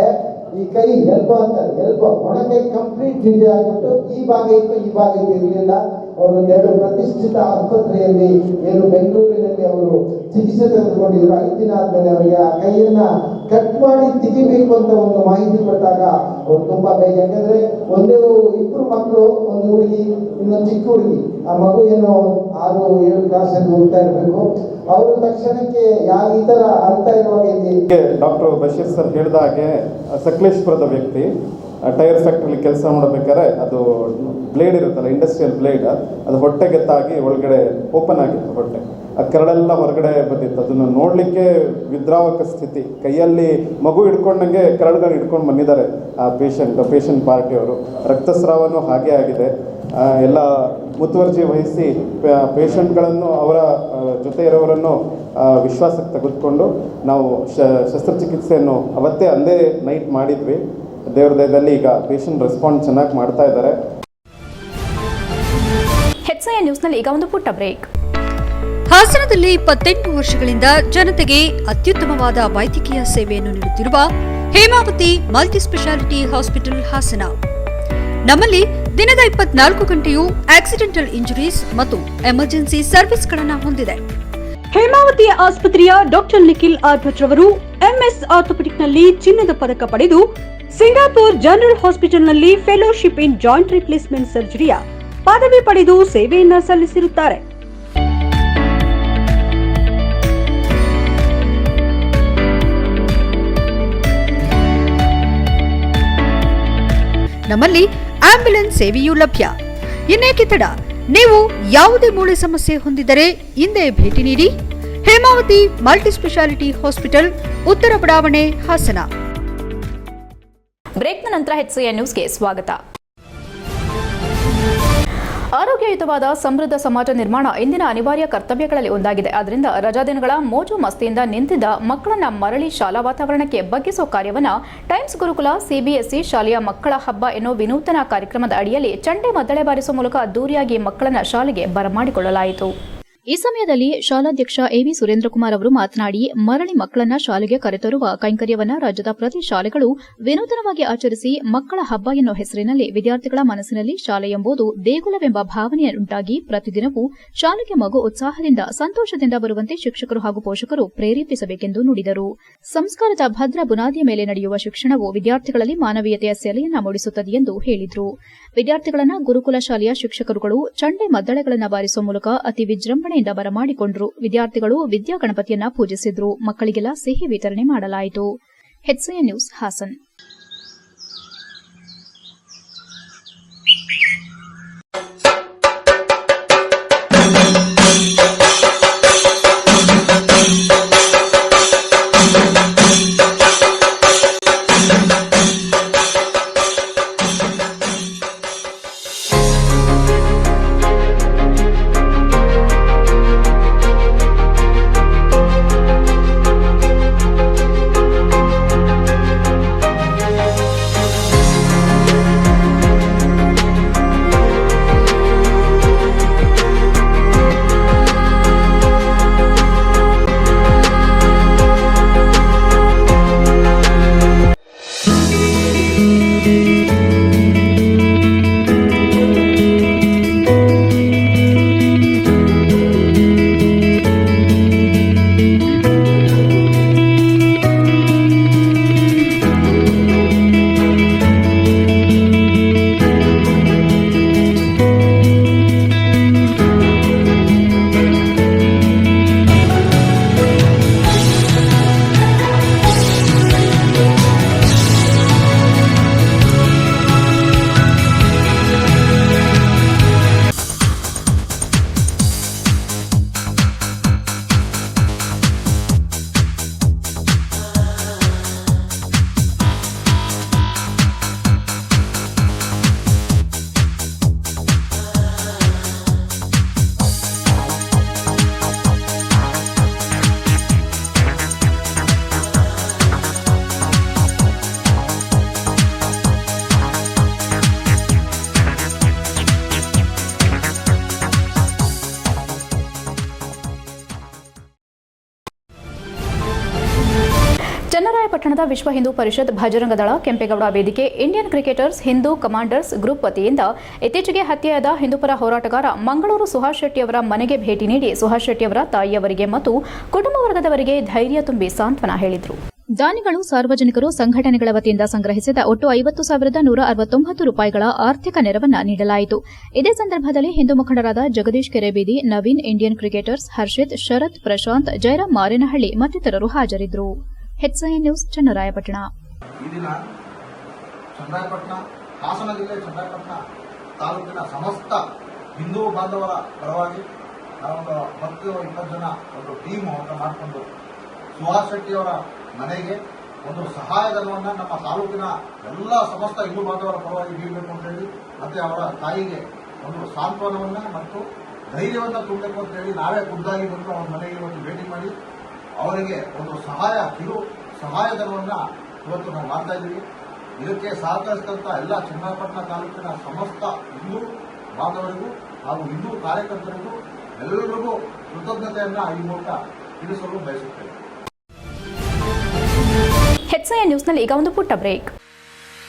ಈ ಕೈ ಎಲ್ಬ ಅಂತಾರೆ ಎಲ್ಬ ಮೊಣಕೈ ಕಂಪ್ಲೀಟ್ ನಿಂದೆ ಆಗಿಬಿಟ್ಟು ಈ ಭಾಗ ಇತ್ತು, ಈ ಭಾಗ ಇತ್ತು, ಇರಲಿಲ್ಲ. ಅವರು ಎರಡು ಪ್ರತಿಷ್ಠಿತ ಆಸ್ಪತ್ರೆಯಲ್ಲಿ ಏನು ಬೆಂಗಳೂರಿನಲ್ಲಿ ಅವರು ಚಿಕಿತ್ಸೆ ತೆಗೆದುಕೊಂಡಿದ್ರು. ಐದು ದಿನ ಆದ್ಮೇಲೆ ಅವರಿಗೆ ಆ ಕೈಯನ್ನ ಕಟ್ ಮಾಡಿ ತೆಗಿಬೇಕು ಅಂತ ಒಂದು ಮಾಹಿತಿ ಕೊಟ್ಟಾಗ ಅವ್ರು ತುಂಬಾ ಬೇಗ ಯಾಕಂದ್ರೆ ಒಂದು ಇಬ್ರು ಮಕ್ಕಳು, ಒಂದು ಹುಡುಗಿ, ಇನ್ನೊಂದು ಚಿಕ್ಕ ಹುಡುಗಿ. ಆ ಮಗು ಏನೋ ಆರು ಏಳು ಕ್ಲಾಸಲ್ಲಿ ಹೋಗ್ತಾ ಇರಬೇಕು. ಅವರು ತಕ್ಷಣಕ್ಕೆ ಯಾವ ಈ ತರ ಅಂತ ಇರುವಾಗ ಡಾಕ್ಟರ್ ಬಶೀರ್ ಸರ್ ಹೇಳಿದ ಹಾಗೆ ಸಕಲೇಶ್ಪುರದ ವ್ಯಕ್ತಿ. ಟೈರ್ ಫ್ಯಾಕ್ಟ್ರಿಲಿ ಕೆಲಸ ಮಾಡಬೇಕಾದ್ರೆ ಅದು ಬ್ಲೇಡ್ ಇರುತ್ತಲ್ಲ ಇಂಡಸ್ಟ್ರಿಯಲ್ ಬ್ಲೇಡ್ ಅದು ಹೊಟ್ಟೆಗೆ ತಾಗಿ ಒಳಗಡೆ ಓಪನ್ ಆಗಿತ್ತು ಹೊಟ್ಟೆ. ಆ ಕರಡೆಲ್ಲ ಹೊರಗಡೆ ಬಂದಿತ್ತು. ಅದನ್ನು ನೋಡಲಿಕ್ಕೆ ವಿದ್ರಾವಕ ಸ್ಥಿತಿ. ಕೈಯಲ್ಲಿ ಮಗು ಹಿಡ್ಕೊಂಡಂಗೆ ಕರಡುಗಳು ಹಿಡ್ಕೊಂಡು ಬಂದಿದ್ದಾರೆ ಆ ಪೇಷಂಟ್ ಪೇಷಂಟ್ ಪಾರ್ಟಿಯವರು ರಕ್ತಸ್ರಾವನೂ ಹಾಗೆ ಆಗಿದೆ. ಎಲ್ಲ ಮುತುವರ್ಜಿ ವಹಿಸಿ ಪೇಷಂಟ್ಗಳನ್ನು ಅವರ ಜೊತೆ ಇರೋವರನ್ನು ವಿಶ್ವಾಸಕ್ಕೆ ತೆಗೆದುಕೊಂಡು ನಾವು ಶಸ್ತ್ರಚಿಕಿತ್ಸೆಯನ್ನು ಅವತ್ತೇ ಅಂದೇ ನೈಟ್ ಮಾಡಿದ್ವಿ. ದೇವ್ರ ದಯದಲ್ಲಿ ಈಗ ಪೇಷಂಟ್ ರೆಸ್ಪಾಂಡ್ ಚೆನ್ನಾಗಿ ಮಾಡ್ತಾ ಇದ್ದಾರೆ. ಹೆಚ್ಐ ನ್ಯೂಸ್ನಲ್ಲಿ ಈಗ ಒಂದು ಪುಟ್ಟ ಬ್ರೇಕ್ ಹಾಸನದಲ್ಲಿ ಇಪ್ಪತ್ತೆಂಟು ವರ್ಷಗಳಿಂದ ಜನತೆಗೆ ಅತ್ಯುತ್ತಮವಾದ ವೈದ್ಯಕೀಯ ಸೇವೆಯನ್ನು ನೀಡುತ್ತಿರುವ Hemavathi multi speciality hospital Hassan. ನಮ್ಮಲ್ಲಿ ದಿನದ ಇಪ್ಪತ್ನಾಲ್ಕು ಗಂಟೆಯೂ ಆಕ್ಸಿಡೆಂಟಲ್ ಇಂಜುರೀಸ್ ಮತ್ತು ಎಮರ್ಜೆನ್ಸಿ ಸರ್ವಿಸ್ಗಳನ್ನು ಹೊಂದಿದೆ. ಹೇಮಾವತಿ ಆಸ್ಪತ್ರೆಯ ಡಾಕ್ಟರ್ ನಿಖಿಲ್ ಆರ್ಭಟ್ ರವರು ಎಂಎಸ್ ಆರ್ಥೋಪೆಟಿಕ್ನಲ್ಲಿ ಚಿನ್ನದ ಪದಕ ಪಡೆದು ಸಿಂಗಾಪುರ್ ಜನರಲ್ ಹಾಸ್ಪಿಟಲ್ನಲ್ಲಿ ಫೆಲೋಶಿಪ್ ಇನ್ ಜಾಯಿಂಟ್ ರಿಪ್ಲೇಸ್ಮೆಂಟ್ ಸರ್ಜರಿಯ ಪದವಿ ಪಡೆದು ಸೇವೆಯನ್ನ ಸಲ್ಲಿಸಿರುತ್ತಾರೆ. ನಮ್ಮಲ್ಲಿ ಆಂಬ್ಯುಲೆನ್ಸ್ ಸೇವೆಯೂ ಲಭ್ಯ. ಇನ್ನೇಕೆ ತಡ? ನೀವು ಯಾವುದೇ ಮೂಳೆ ಸಮಸ್ಯೆ ಹೊಂದಿದರೆ ಹಿಂದೆ ಭೇಟಿ ನೀಡಿ. ಹೇಮಾವತಿ ಮಲ್ಟಿಸ್ಪೆಷಾಲಿಟಿ ಹಾಸ್ಪಿಟಲ್, ಉತ್ತರ ಬಡಾವಣೆ, ಹಾಸನ. ಬ್ರೇಕ್ನ ನಂತರ ನ್ಯೂಸ್ ನ್ಯೂಸ್ಗೆ ಸ್ವಾಗತ. ಆರೋಗ್ಯಯುತವಾದ ಸಮೃದ್ಧ ಸಮಾಜ ನಿರ್ಮಾಣ ಇಂದಿನ ಅನಿವಾರ್ಯ ಕರ್ತವ್ಯಗಳಲ್ಲಿ ಒಂದಾಗಿದೆ. ಆದ್ದರಿಂದ ರಜಾದಿನಗಳ ಮೋಜು ಮಸ್ತಿಯಿಂದ ನಿಂತಿದ್ದ ಮಕ್ಕಳನ್ನ ಮರಳಿ ಶಾಲಾ ವಾತಾವರಣಕ್ಕೆ ಬಗ್ಗಿಸೋ ಕಾರ್ಯವನ್ನು ಟೈಮ್ಸ್ ಗುರುಕುಲ ಸಿಬಿಎಸ್ಇ ಶಾಲೆಯ ಮಕ್ಕಳ ಹಬ್ಬ ಎನ್ನುವ ವಿನೂತನ ಕಾರ್ಯಕ್ರಮದ ಅಡಿಯಲ್ಲಿ ಚಂಡೆ ಮದ್ದಳೆ ಬಾರಿಸುವ ಮೂಲಕ ಅದ್ದೂರಿಯಾಗಿ ಮಕ್ಕಳನ್ನ ಶಾಲೆಗೆ ಬರಮಾಡಿಕೊಳ್ಳಲಾಯಿತು. ಈ ಸಮಯದಲ್ಲಿ ಶಾಲಾಧ್ಯಕ್ಷ ಎವಿ ಸುರೇಂದ್ರಕುಮಾರ್ ಅವರು ಮಾತನಾಡಿ, ಮರಳಿ ಮಕ್ಕಳನ್ನ ಶಾಲೆಗೆ ಕರೆತರುವ ಕೈಂಕರ್ಯವನ್ನ ರಾಜ್ಯದ ಪ್ರತಿ ಶಾಲೆಗಳು ವಿನೂತನವಾಗಿ ಆಚರಿಸಿ ಮಕ್ಕಳ ಹಬ್ಬ ಎನ್ನುವ ಹೆಸರಿನಲ್ಲಿ ವಿದ್ಯಾರ್ಥಿಗಳ ಮನಸ್ಸಿನಲ್ಲಿ ಶಾಲೆ ಎಂಬುದು ದೇಗುಲವೆಂಬ ಭಾವನೆಯುಂಟಾಗಿ ಪ್ರತಿದಿನವೂ ಶಾಲೆಗೆ ಮಗು ಉತ್ಸಾಹದಿಂದ, ಸಂತೋಷದಿಂದ ಬರುವಂತೆ ಶಿಕ್ಷಕರು ಹಾಗೂ ಪೋಷಕರು ಪ್ರೇರೇಪಿಸಬೇಕೆಂದು ನುಡಿದರು. ಸಂಸ್ಕಾರದ ಭದ್ರ ಬುನಾದಿಯ ಮೇಲೆ ನಡೆಯುವ ಶಿಕ್ಷಣವು ವಿದ್ಯಾರ್ಥಿಗಳಲ್ಲಿ ಮಾನವೀಯತೆಯ ಸೆಲೆಯನ್ನ ಮೂಡಿಸುತ್ತದೆ ಎಂದು ಹೇಳಿದರು. ವಿದ್ಯಾರ್ಥಿಗಳನ್ನ ಗುರುಕುಲ ಶಾಲೆಯ ಶಿಕ್ಷಕರುಗಳು, ಚಂಡೆ ಮದ್ದಳೆಗಳನ್ನು ಬಾರಿಸುವ ಮೂಲಕ ಅತಿ ವಿಜೃಂಭಣೆಯಿಂದ ಬರಮಾಡಿಕೊಂಡರು. ವಿದ್ಯಾರ್ಥಿಗಳು ವಿದ್ಯಾಗಣಪತಿಯನ್ನ ಪೂಜಿಸಿದ್ರು. ಮಕ್ಕಳಿಗೆಲ್ಲ ಸಿಹಿ ವಿತರಣೆ ಮಾಡಲಾಯಿತು. HCA news Hassan. Vishwa Hindu Parishad Bajrang Dal Kempegowda Vedike Indian cricketers Hindu commanders group ವತಿಯಿಂದ ಇತ್ತೀಚೆಗೆ ಹತ್ಯೆಯಾದ ಹಿಂದೂಪರ ಹೋರಾಟಗಾರ ಮಂಗಳೂರು ಸುಹಾಸ್ ಶೆಟ್ಟಿಯವರ ಮನೆಗೆ ಭೇಟಿ ನೀಡಿ ಸುಹಾಸ್ ಶೆಟ್ಟಿಯವರ ತಾಯಿಯವರಿಗೆ ಮತ್ತು ಕುಟುಂಬ ವರ್ಗದವರಿಗೆ ಧೈರ್ಯ ತುಂಬಿ ಸಾಂತ್ವನ ಹೇಳಿದರು. ದಾನಿಗಳು ಸಾರ್ವಜನಿಕರು ಸಂಘಟನೆಗಳ ವತಿಯಿಂದ ಸಂಗ್ರಹಿಸಿದ ಒಟ್ಟು ಐವತ್ತು ಸಾವಿರದ ನೂರ ಅರವತ್ತೊಂಬತ್ತು ರೂಪಾಯಿಗಳ ಆರ್ಥಿಕ ನೆರವನ್ನು ನೀಡಲಾಯಿತು. ಇದೇ ಸಂದರ್ಭದಲ್ಲಿ ಹಿಂದೂ ಮುಖಂಡರಾದ ಜಗದೀಶ್ ಕೆರೆಬೀದಿ, ನವೀನ್ ಇಂಡಿಯನ್ ಕ್ರಿಕೆಟರ್ಸ್ ಹರ್ಷಿತ್, ಶರತ್, ಪ್ರಶಾಂತ್, ಜಯರಾಮ್ ಮಾರೇನಹಳ್ಳಿ ಮತ್ತಿತರರು ಹಾಜರಿದ್ದರು ಹೆಚ್ಐ ನ್ಯೂಸ್, ಚನ್ನರಾಯಪಟ್ಟಣ. ಈ ದಿನ ಚನ್ನರಾಯಪಟ್ಟಣ, ಹಾಸನ ಜಿಲ್ಲೆ ಚನ್ನರಾಯಪಟ್ಟಣ ತಾಲೂಕಿನ ಸಮಸ್ತ ಹಿಂದೂ ಬಾಂಧವರ ಪರವಾಗಿ ನಾವೊಂದು ಹತ್ತು ಇಪ್ಪತ್ತು ಜನ ಒಂದು ಟೀಮ್ ಅಂತ ಮಾಡಿಕೊಂಡು ಸುಹಾಸ್ ಶೆಟ್ಟಿಯವರ ಮನೆಗೆ ಒಂದು ಸಹಾಯಧನವನ್ನು ನಮ್ಮ ತಾಲೂಕಿನ ಎಲ್ಲ ಸಮಸ್ತ ಹಿಂದೂ ಬಾಂಧವರ ಪರವಾಗಿ ನೀಡಬೇಕು ಅಂತ ಹೇಳಿ ಮತ್ತೆ ಅವರ ತಾಯಿಗೆ ಒಂದು ಸಾಂತ್ವನವನ್ನು ಮತ್ತು ಧೈರ್ಯವನ್ನು ತುಂಬಬೇಕು ಅಂತ ಹೇಳಿ ನಾವೇ ಖುದ್ದಾಗಿ ಬಂದು ಅವರ ಮನೆಗೆ ಒಂದು ಭೇಟಿ ಮಾಡಿ ಅವರಿಗೆ ಒಂದು ಸಹಾಯ ಕಿರು ಸಹಾಯಧನವನ್ನು ಇವತ್ತು ನಾವು ಮಾಡ್ತಾ ಇದ್ದೀವಿ ಇದಕ್ಕೆ ಸಹಕರಿಸಿದಂಥ ಎಲ್ಲ ಚನ್ನಪಟ್ಟಣ ತಾಲೂಕಿನ ಸಮಸ್ತ ಹಿಂದೂ ಬಾಂಧವರಿಗೂ ಹಾಗೂ ಹಿಂದೂ ಕಾರ್ಯಕರ್ತರಿಗೂ ಎಲ್ಲರಿಗೂ ಕೃತಜ್ಞತೆಯನ್ನು ಈ ಮೂಲಕ ತಿಳಿಸಲು ಬಯಸುತ್ತೇವೆ ಹೆಚ್ಐ ನ್ಯೂಸ್ನಲ್ಲಿ ಈಗ ಒಂದು ಪುಟ್ಟ break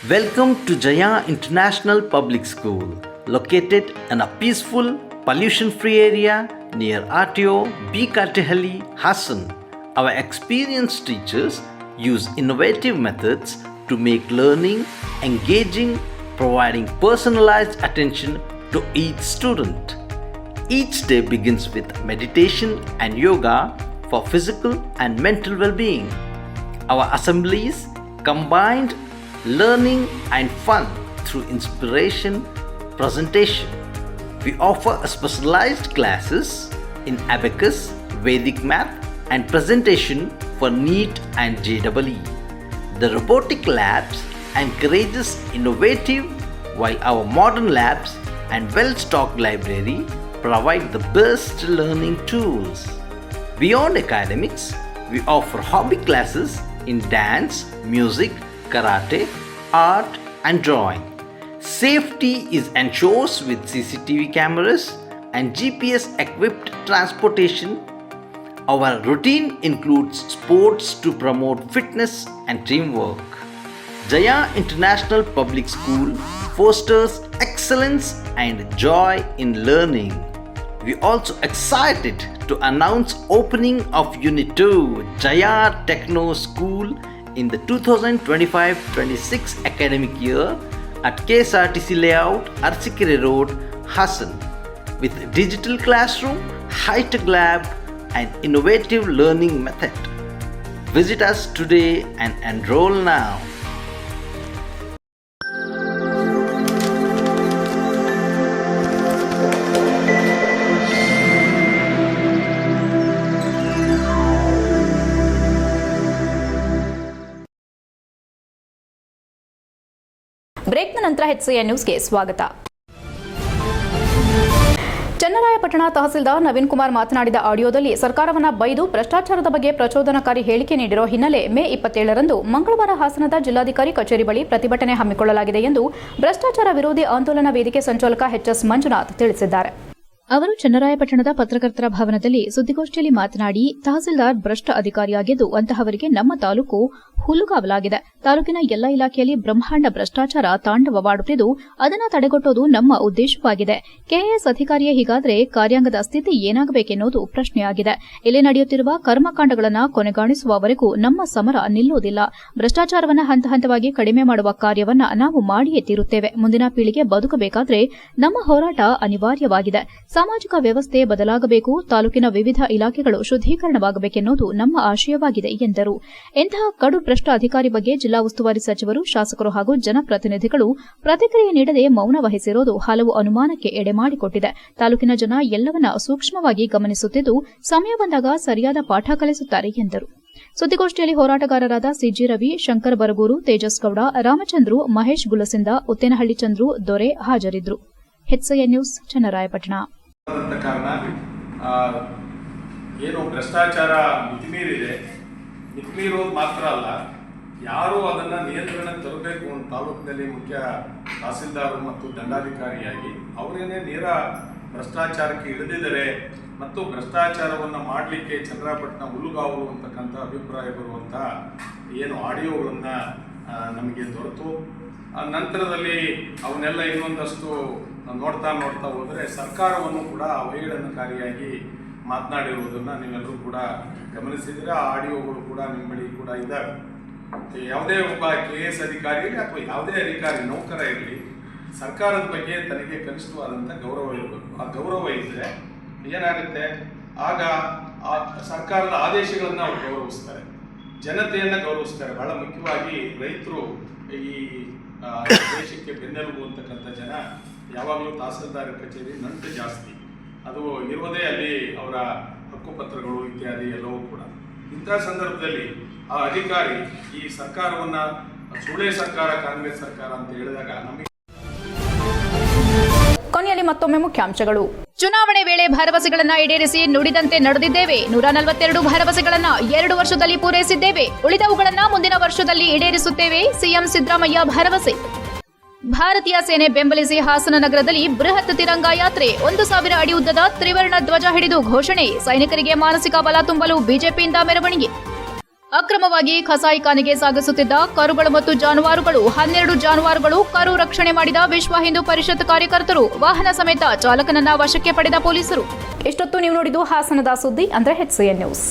Welcome to Jaya International Public School, located peaceful a peaceful, pollution free area near RTO B. Katehalli, Hassan. Our experienced teachers use innovative methods to make learning engaging, providing personalized attention to each student. Each day begins with meditation and yoga for physical and mental well being. Our assemblies combined learning and fun through inspiration presentation. We offer specialized classes in abacus, Vedic math, and presentation for NEET and JEE. The robotic labs encourages innovative, while our modern labs and well-stocked library provide the best learning tools. Beyond academics, we offer hobby classes in dance, music, karate, art, and drawing. Safety is ensured with CCTV cameras and GPS equipped transportation. Our routine includes sports to promote fitness and teamwork. Jaya International Public School fosters excellence and joy in learning. We are also excited to announce opening of Unit 2 Jaya Techno School in the 2025-26 academic year at KSRTC Layout, Arsikere Road, Hassan, with digital classroom, high-tech lab, and innovative learning method. Visit us today and enroll now. ಬ್ರೇಕ್ನ ನಂತರ HIN ನ್ಯೂಸ್ಗೆ ಸ್ವಾಗತ ಚನ್ನರಾಯಪಟ್ಟಣ ತಹಸೀಲ್ದಾರ್ ನವೀನ್ ಕುಮಾರ್ ಮಾತನಾಡಿದ ಆಡಿಯೋದಲ್ಲಿ ಸರ್ಕಾರವನ್ನು ಬೈದು ಭ್ರಷ್ಟಾಚಾರದ ಬಗ್ಗೆ ಪ್ರಚೋದನಕಾರಿ ಹೇಳಿಕೆ ನೀಡಿರೋ ಹಿನ್ನೆಲೆ ಮೇ ಇಪ್ಪತ್ತೇಳರಂದು ಮಂಗಳವಾರ ಹಾಸನದ ಜಿಲ್ಲಾಧಿಕಾರಿ ಕಚೇರಿ ಬಳಿ ಪ್ರತಿಭಟನೆ ಹಮ್ಮಿಕೊಳ್ಳಲಾಗಿದೆ ಎಂದು ಭ್ರಷ್ಟಾಚಾರ ವಿರೋಧಿ ಆಂದೋಲನ ವೇದಿಕೆ ಸಂಚಾಲಕ ಎಚ್ಎಸ್ ಮಂಜುನಾಥ್ ತಿಳಿಸಿದ್ದಾರೆ. ಅವರು ಚನ್ನರಾಯಪಟ್ಟಣದ ಪತ್ರಕರ್ತರ ಭವನದಲ್ಲಿ ಸುದ್ದಿಗೋಷ್ಠಿಯಲ್ಲಿ ಮಾತನಾಡಿ, ತಹಸೀಲ್ದಾರ್ ಭ್ರಷ್ಟ ಅಧಿಕಾರಿಯಾಗಿದ್ದು, ಅಂತಹವರಿಗೆ ನಮ್ಮ ತಾಲೂಕು ಹುಲ್ಲುಗಾವಲಾಗಿದೆ. ತಾಲೂಕಿನ ಎಲ್ಲ ಇಲಾಖೆಯಲ್ಲಿ ಬ್ರಹ್ಮಾಂಡ ಭ್ರಷ್ಟಾಚಾರ ತಾಂಡವವಾಡುತ್ತಿದ್ದು ಅದನ್ನು ತಡೆಗಟ್ಟೋದು ನಮ್ಮ ಉದ್ದೇಶವಾಗಿದೆ. ಕೆಎಎಸ್ ಅಧಿಕಾರಿಯೇ ಹೀಗಾದರೆ ಕಾರ್ಯಾಂಗದ ಸ್ಥಿತಿ ಏನಾಗಬೇಕೆನ್ನುವುದು ಪ್ರಶ್ನೆಯಾಗಿದೆ. ಇಲ್ಲಿ ನಡೆಯುತ್ತಿರುವ ಕರ್ಮಕಾಂಡಗಳನ್ನು ಕೊನೆಗಾಣಿಸುವವರೆಗೂ ನಮ್ಮ ಸಮರ ನಿಲ್ಲುವುದಿಲ್ಲ. ಭ್ರಷ್ಟಾಚಾರವನ್ನು ಹಂತ ಹಂತವಾಗಿ ಕಡಿಮೆ ಮಾಡುವ ಕಾರ್ಯವನ್ನ ನಾವು ಮಾಡಿಯೇ ತೀರುತ್ತೇವೆ. ಮುಂದಿನ ಪೀಳಿಗೆ ಬದುಕಬೇಕಾದ್ರೆ ನಮ್ಮ ಹೋರಾಟ ಅನಿವಾರ್ಯವಾಗಿದೆ. ಸಾಮಾಜಿಕ ವ್ಯವಸ್ಥೆ ಬದಲಾಗಬೇಕು, ತಾಲೂಕಿನ ವಿವಿಧ ಇಲಾಖೆಗಳು ಶುದ್ದೀಕರಣವಾಗಬೇಕೆನ್ನುವುದು ನಮ್ಮ ಆಶಯವಾಗಿದೆ, ಎಂದರು. ಇಂತಹ ಕಡು ಭ್ರಷ್ಟ ಅಧಿಕಾರಿ ಬಗ್ಗೆ ಜಿಲ್ಲಾ ಉಸ್ತುವಾರಿ ಸಚಿವರು, ಶಾಸಕರು ಹಾಗೂ ಜನಪ್ರತಿನಿಧಿಗಳು ಪ್ರತಿಕ್ರಿಯೆ ನೀಡದೆ ಮೌನ ವಹಿಸಿರುವುದು ಹಲವು ಅನುಮಾನಕ್ಕೆ ಎಡೆ ಮಾಡಿಕೊಟ್ಟಿದೆ. ತಾಲೂಕಿನ ಜನ ಎಲ್ಲವನ್ನ ಸೂಕ್ಷ್ಮವಾಗಿ ಗಮನಿಸುತ್ತಿದ್ದು, ಸಮಯ ಬಂದಾಗ ಸರಿಯಾದ ಪಾಠ ಕಲಿಸುತ್ತಾರೆ, ಎಂದರು. ಸುದ್ದಿಗೋಷ್ಠಿಯಲ್ಲಿ ಹೋರಾಟಗಾರರಾದ ಸಿಜಿ ರವಿ, ಶಂಕರ್ ಬರಗೂರು, ತೇಜಸ್ ಗೌಡ, ರಾಮಚಂದ್ರು, ಮಹೇಶ್ ಗುಲಸಿಂದ, ಉತ್ತೇನಹಳ್ಳಿ ಚಂದ್ರು, ದೊರೆ ಹಾಜರಿದ್ದರು ಹೆಚ್ಐಎನ್ ನ್ಯೂಸ್, ಚನ್ನರಾಯಪಟ್ಟಣ. ಕಾರಣ ಏನು ಭ್ರಷ್ಟಾಚಾರ ಮಿತಿಮೀರಿದೆ. ಮಿತಿಮೀರೋದು ಮಾತ್ರ ಅಲ್ಲ, ಯಾರು ಅದನ್ನು ನಿಯಂತ್ರಣ ತರಬೇಕು ಒಂದು ತಾಲೂಕಿನಲ್ಲಿ ಮುಖ್ಯ ತಹಸೀಲ್ದಾರ್ ಮತ್ತು ದಂಡಾಧಿಕಾರಿಯಾಗಿ, ಅವರೇನೇ ನೇರ ಭ್ರಷ್ಟಾಚಾರಕ್ಕೆ ಇಳಿದಿದ್ದಾರೆ ಮತ್ತು ಭ್ರಷ್ಟಾಚಾರವನ್ನು ಮಾಡಲಿಕ್ಕೆ ಚಂದ್ರಪಟ್ಟಣ ಹುಲ್ಲುಗಾವು ಅಂತಕ್ಕಂಥ ಅಭಿಪ್ರಾಯ ಬರುವಂಥ ಏನು ಆಡಿಯೋಗಳನ್ನು ನಮಗೆ ದೊರೆತು. ನಂತರದಲ್ಲಿ ಅವನ್ನೆಲ್ಲ ಇನ್ನೊಂದಷ್ಟು ನೋಡ್ತಾ ನೋಡ್ತಾ ಹೋದರೆ ಸರ್ಕಾರವನ್ನು ಕೂಡ ಅವಹೇಳನಕಾರಿಯಾಗಿ ಮಾತನಾಡಿರುವುದನ್ನು ನೀವೆಲ್ಲರೂ ಕೂಡ ಗಮನಿಸಿದರೆ ಆ ಆಡಿಯೋಗಳು ಕೂಡ ನಿಮ್ಮ ಬಳಿ ಕೂಡ ಇದ್ದಾವೆ. ಯಾವುದೇ ಒಬ್ಬ ಕೆ ಎಸ್ ಅಧಿಕಾರಿ ಇರಲಿ ಅಥವಾ ಯಾವುದೇ ಅಧಿಕಾರಿ ನೌಕರ ಇರಲಿ, ಸರ್ಕಾರದ ಬಗ್ಗೆ ತನಗೆ ಕನಿಷ್ಠವಾದಂಥ ಗೌರವ ಇರಬೇಕು. ಆ ಗೌರವ ಇದ್ದರೆ ಏನಾಗುತ್ತೆ? ಆಗ ಆ ಸರ್ಕಾರದ ಆದೇಶಗಳನ್ನು ಅವರು ಗೌರವಿಸ್ತಾರೆ. ಜನತೆಯನ್ನು ಗೌರವಿಸ್ತಾರೆ. ಬಹಳ ಮುಖ್ಯವಾಗಿ ರೈತರು ಈ ದೇಶಕ್ಕೆ ಬೆನ್ನೆಲುಬು ಅಂತಕ್ಕಂಥ ಜನ ಯಾವಾಗಲೂ ತಹಸೀಲ್ದಾರ್ ಕಚೇರಿ ನಂಟು ಜಾಸ್ತಿ. ಅದು ಇರುವುದೇ ಅಲ್ಲಿ ಅವರ ಹಕ್ಕುಪತ್ರಗಳು ಇತ್ಯಾದಿ ಎಲ್ಲವೂ ಕೂಡ. ಇಂಥ ಸಂದರ್ಭದಲ್ಲಿ ಆ ಅಧಿಕಾರಿ ಈ ಸರ್ಕಾರವನ್ನ ಸುಳೆ ಸರ್ಕಾರ, ಕಾಂಗ್ರೆಸ್ ಸರ್ಕಾರ ಅಂತ ಹೇಳಿದಾಗ ನಮಗೆ ಕೊನೆಯಲ್ಲಿ ಮತ್ತೊಮ್ಮೆ ಮುಖ್ಯಾಂಶಗಳು. ಚುನಾವಣೆ ವೇಳೆ ಭರವಸೆಗಳನ್ನ ಈಡೇರಿಸಿ ನುಡಿದಂತೆ ನಡೆದಿದ್ದೇವೆ. ನೂರ ನಲವತ್ತೆರಡು ಭರವಸೆಗಳನ್ನ ಎರಡು ವರ್ಷದಲ್ಲಿ ಪೂರೈಸಿದ್ದೇವೆ. ಉಳಿದವುಗಳನ್ನ ಮುಂದಿನ ವರ್ಷದಲ್ಲಿ ಈಡೇರಿಸುತ್ತೇವೆ. ಸಿಎಂ ಸಿದ್ದರಾಮಯ್ಯ ಭರವಸೆ. ಭಾರತೀಯ ಸೇನೆ ಬೆಂಬಲಿಸಿ ಹಾಸನ ನಗರದಲ್ಲಿ ಬೃಹತ್ ತಿರಂಗ ಯಾತ್ರೆ. ಒಂದು ಸಾವಿರ ಅಡಿ ಉದ್ದದ ತ್ರಿವರ್ಣ ಧ್ವಜ ಹಿಡಿದು ಘೋಷಣೆ. ಸೈನಿಕರಿಗೆ ಮಾನಸಿಕ ಬಲ ತುಂಬಲು ಬಿಜೆಪಿಯಿಂದ ಮೆರವಣಿಗೆ. ಅಕ್ರಮವಾಗಿ ಕಸಾಯಿಖಾನೆಗೆ ಸಾಗಿಸುತ್ತಿದ್ದ ಕರುಗಳು ಮತ್ತು ಜಾನುವಾರುಗಳು, ಹನ್ನೆರಡು ಜಾನುವಾರುಗಳು ಕರು ರಕ್ಷಣೆ ಮಾಡಿದ ವಿಶ್ವ ಹಿಂದೂ ಪರಿಷತ್ ಕಾರ್ಯಕರ್ತರು, ವಾಹನ ಸಮೇತ ಚಾಲಕನನ್ನ ವಶಕ್ಕೆ ಪಡೆದ ಪೊಲೀಸರು. ಇಷ್ಟೊತ್ತು ನೀವು ನೋಡಿದ್ದು ಹಾಸನದ ಸುದ್ದಿ ಅಂದ್ರೆ ಹೆಚ್ ನ್ಯೂಸ್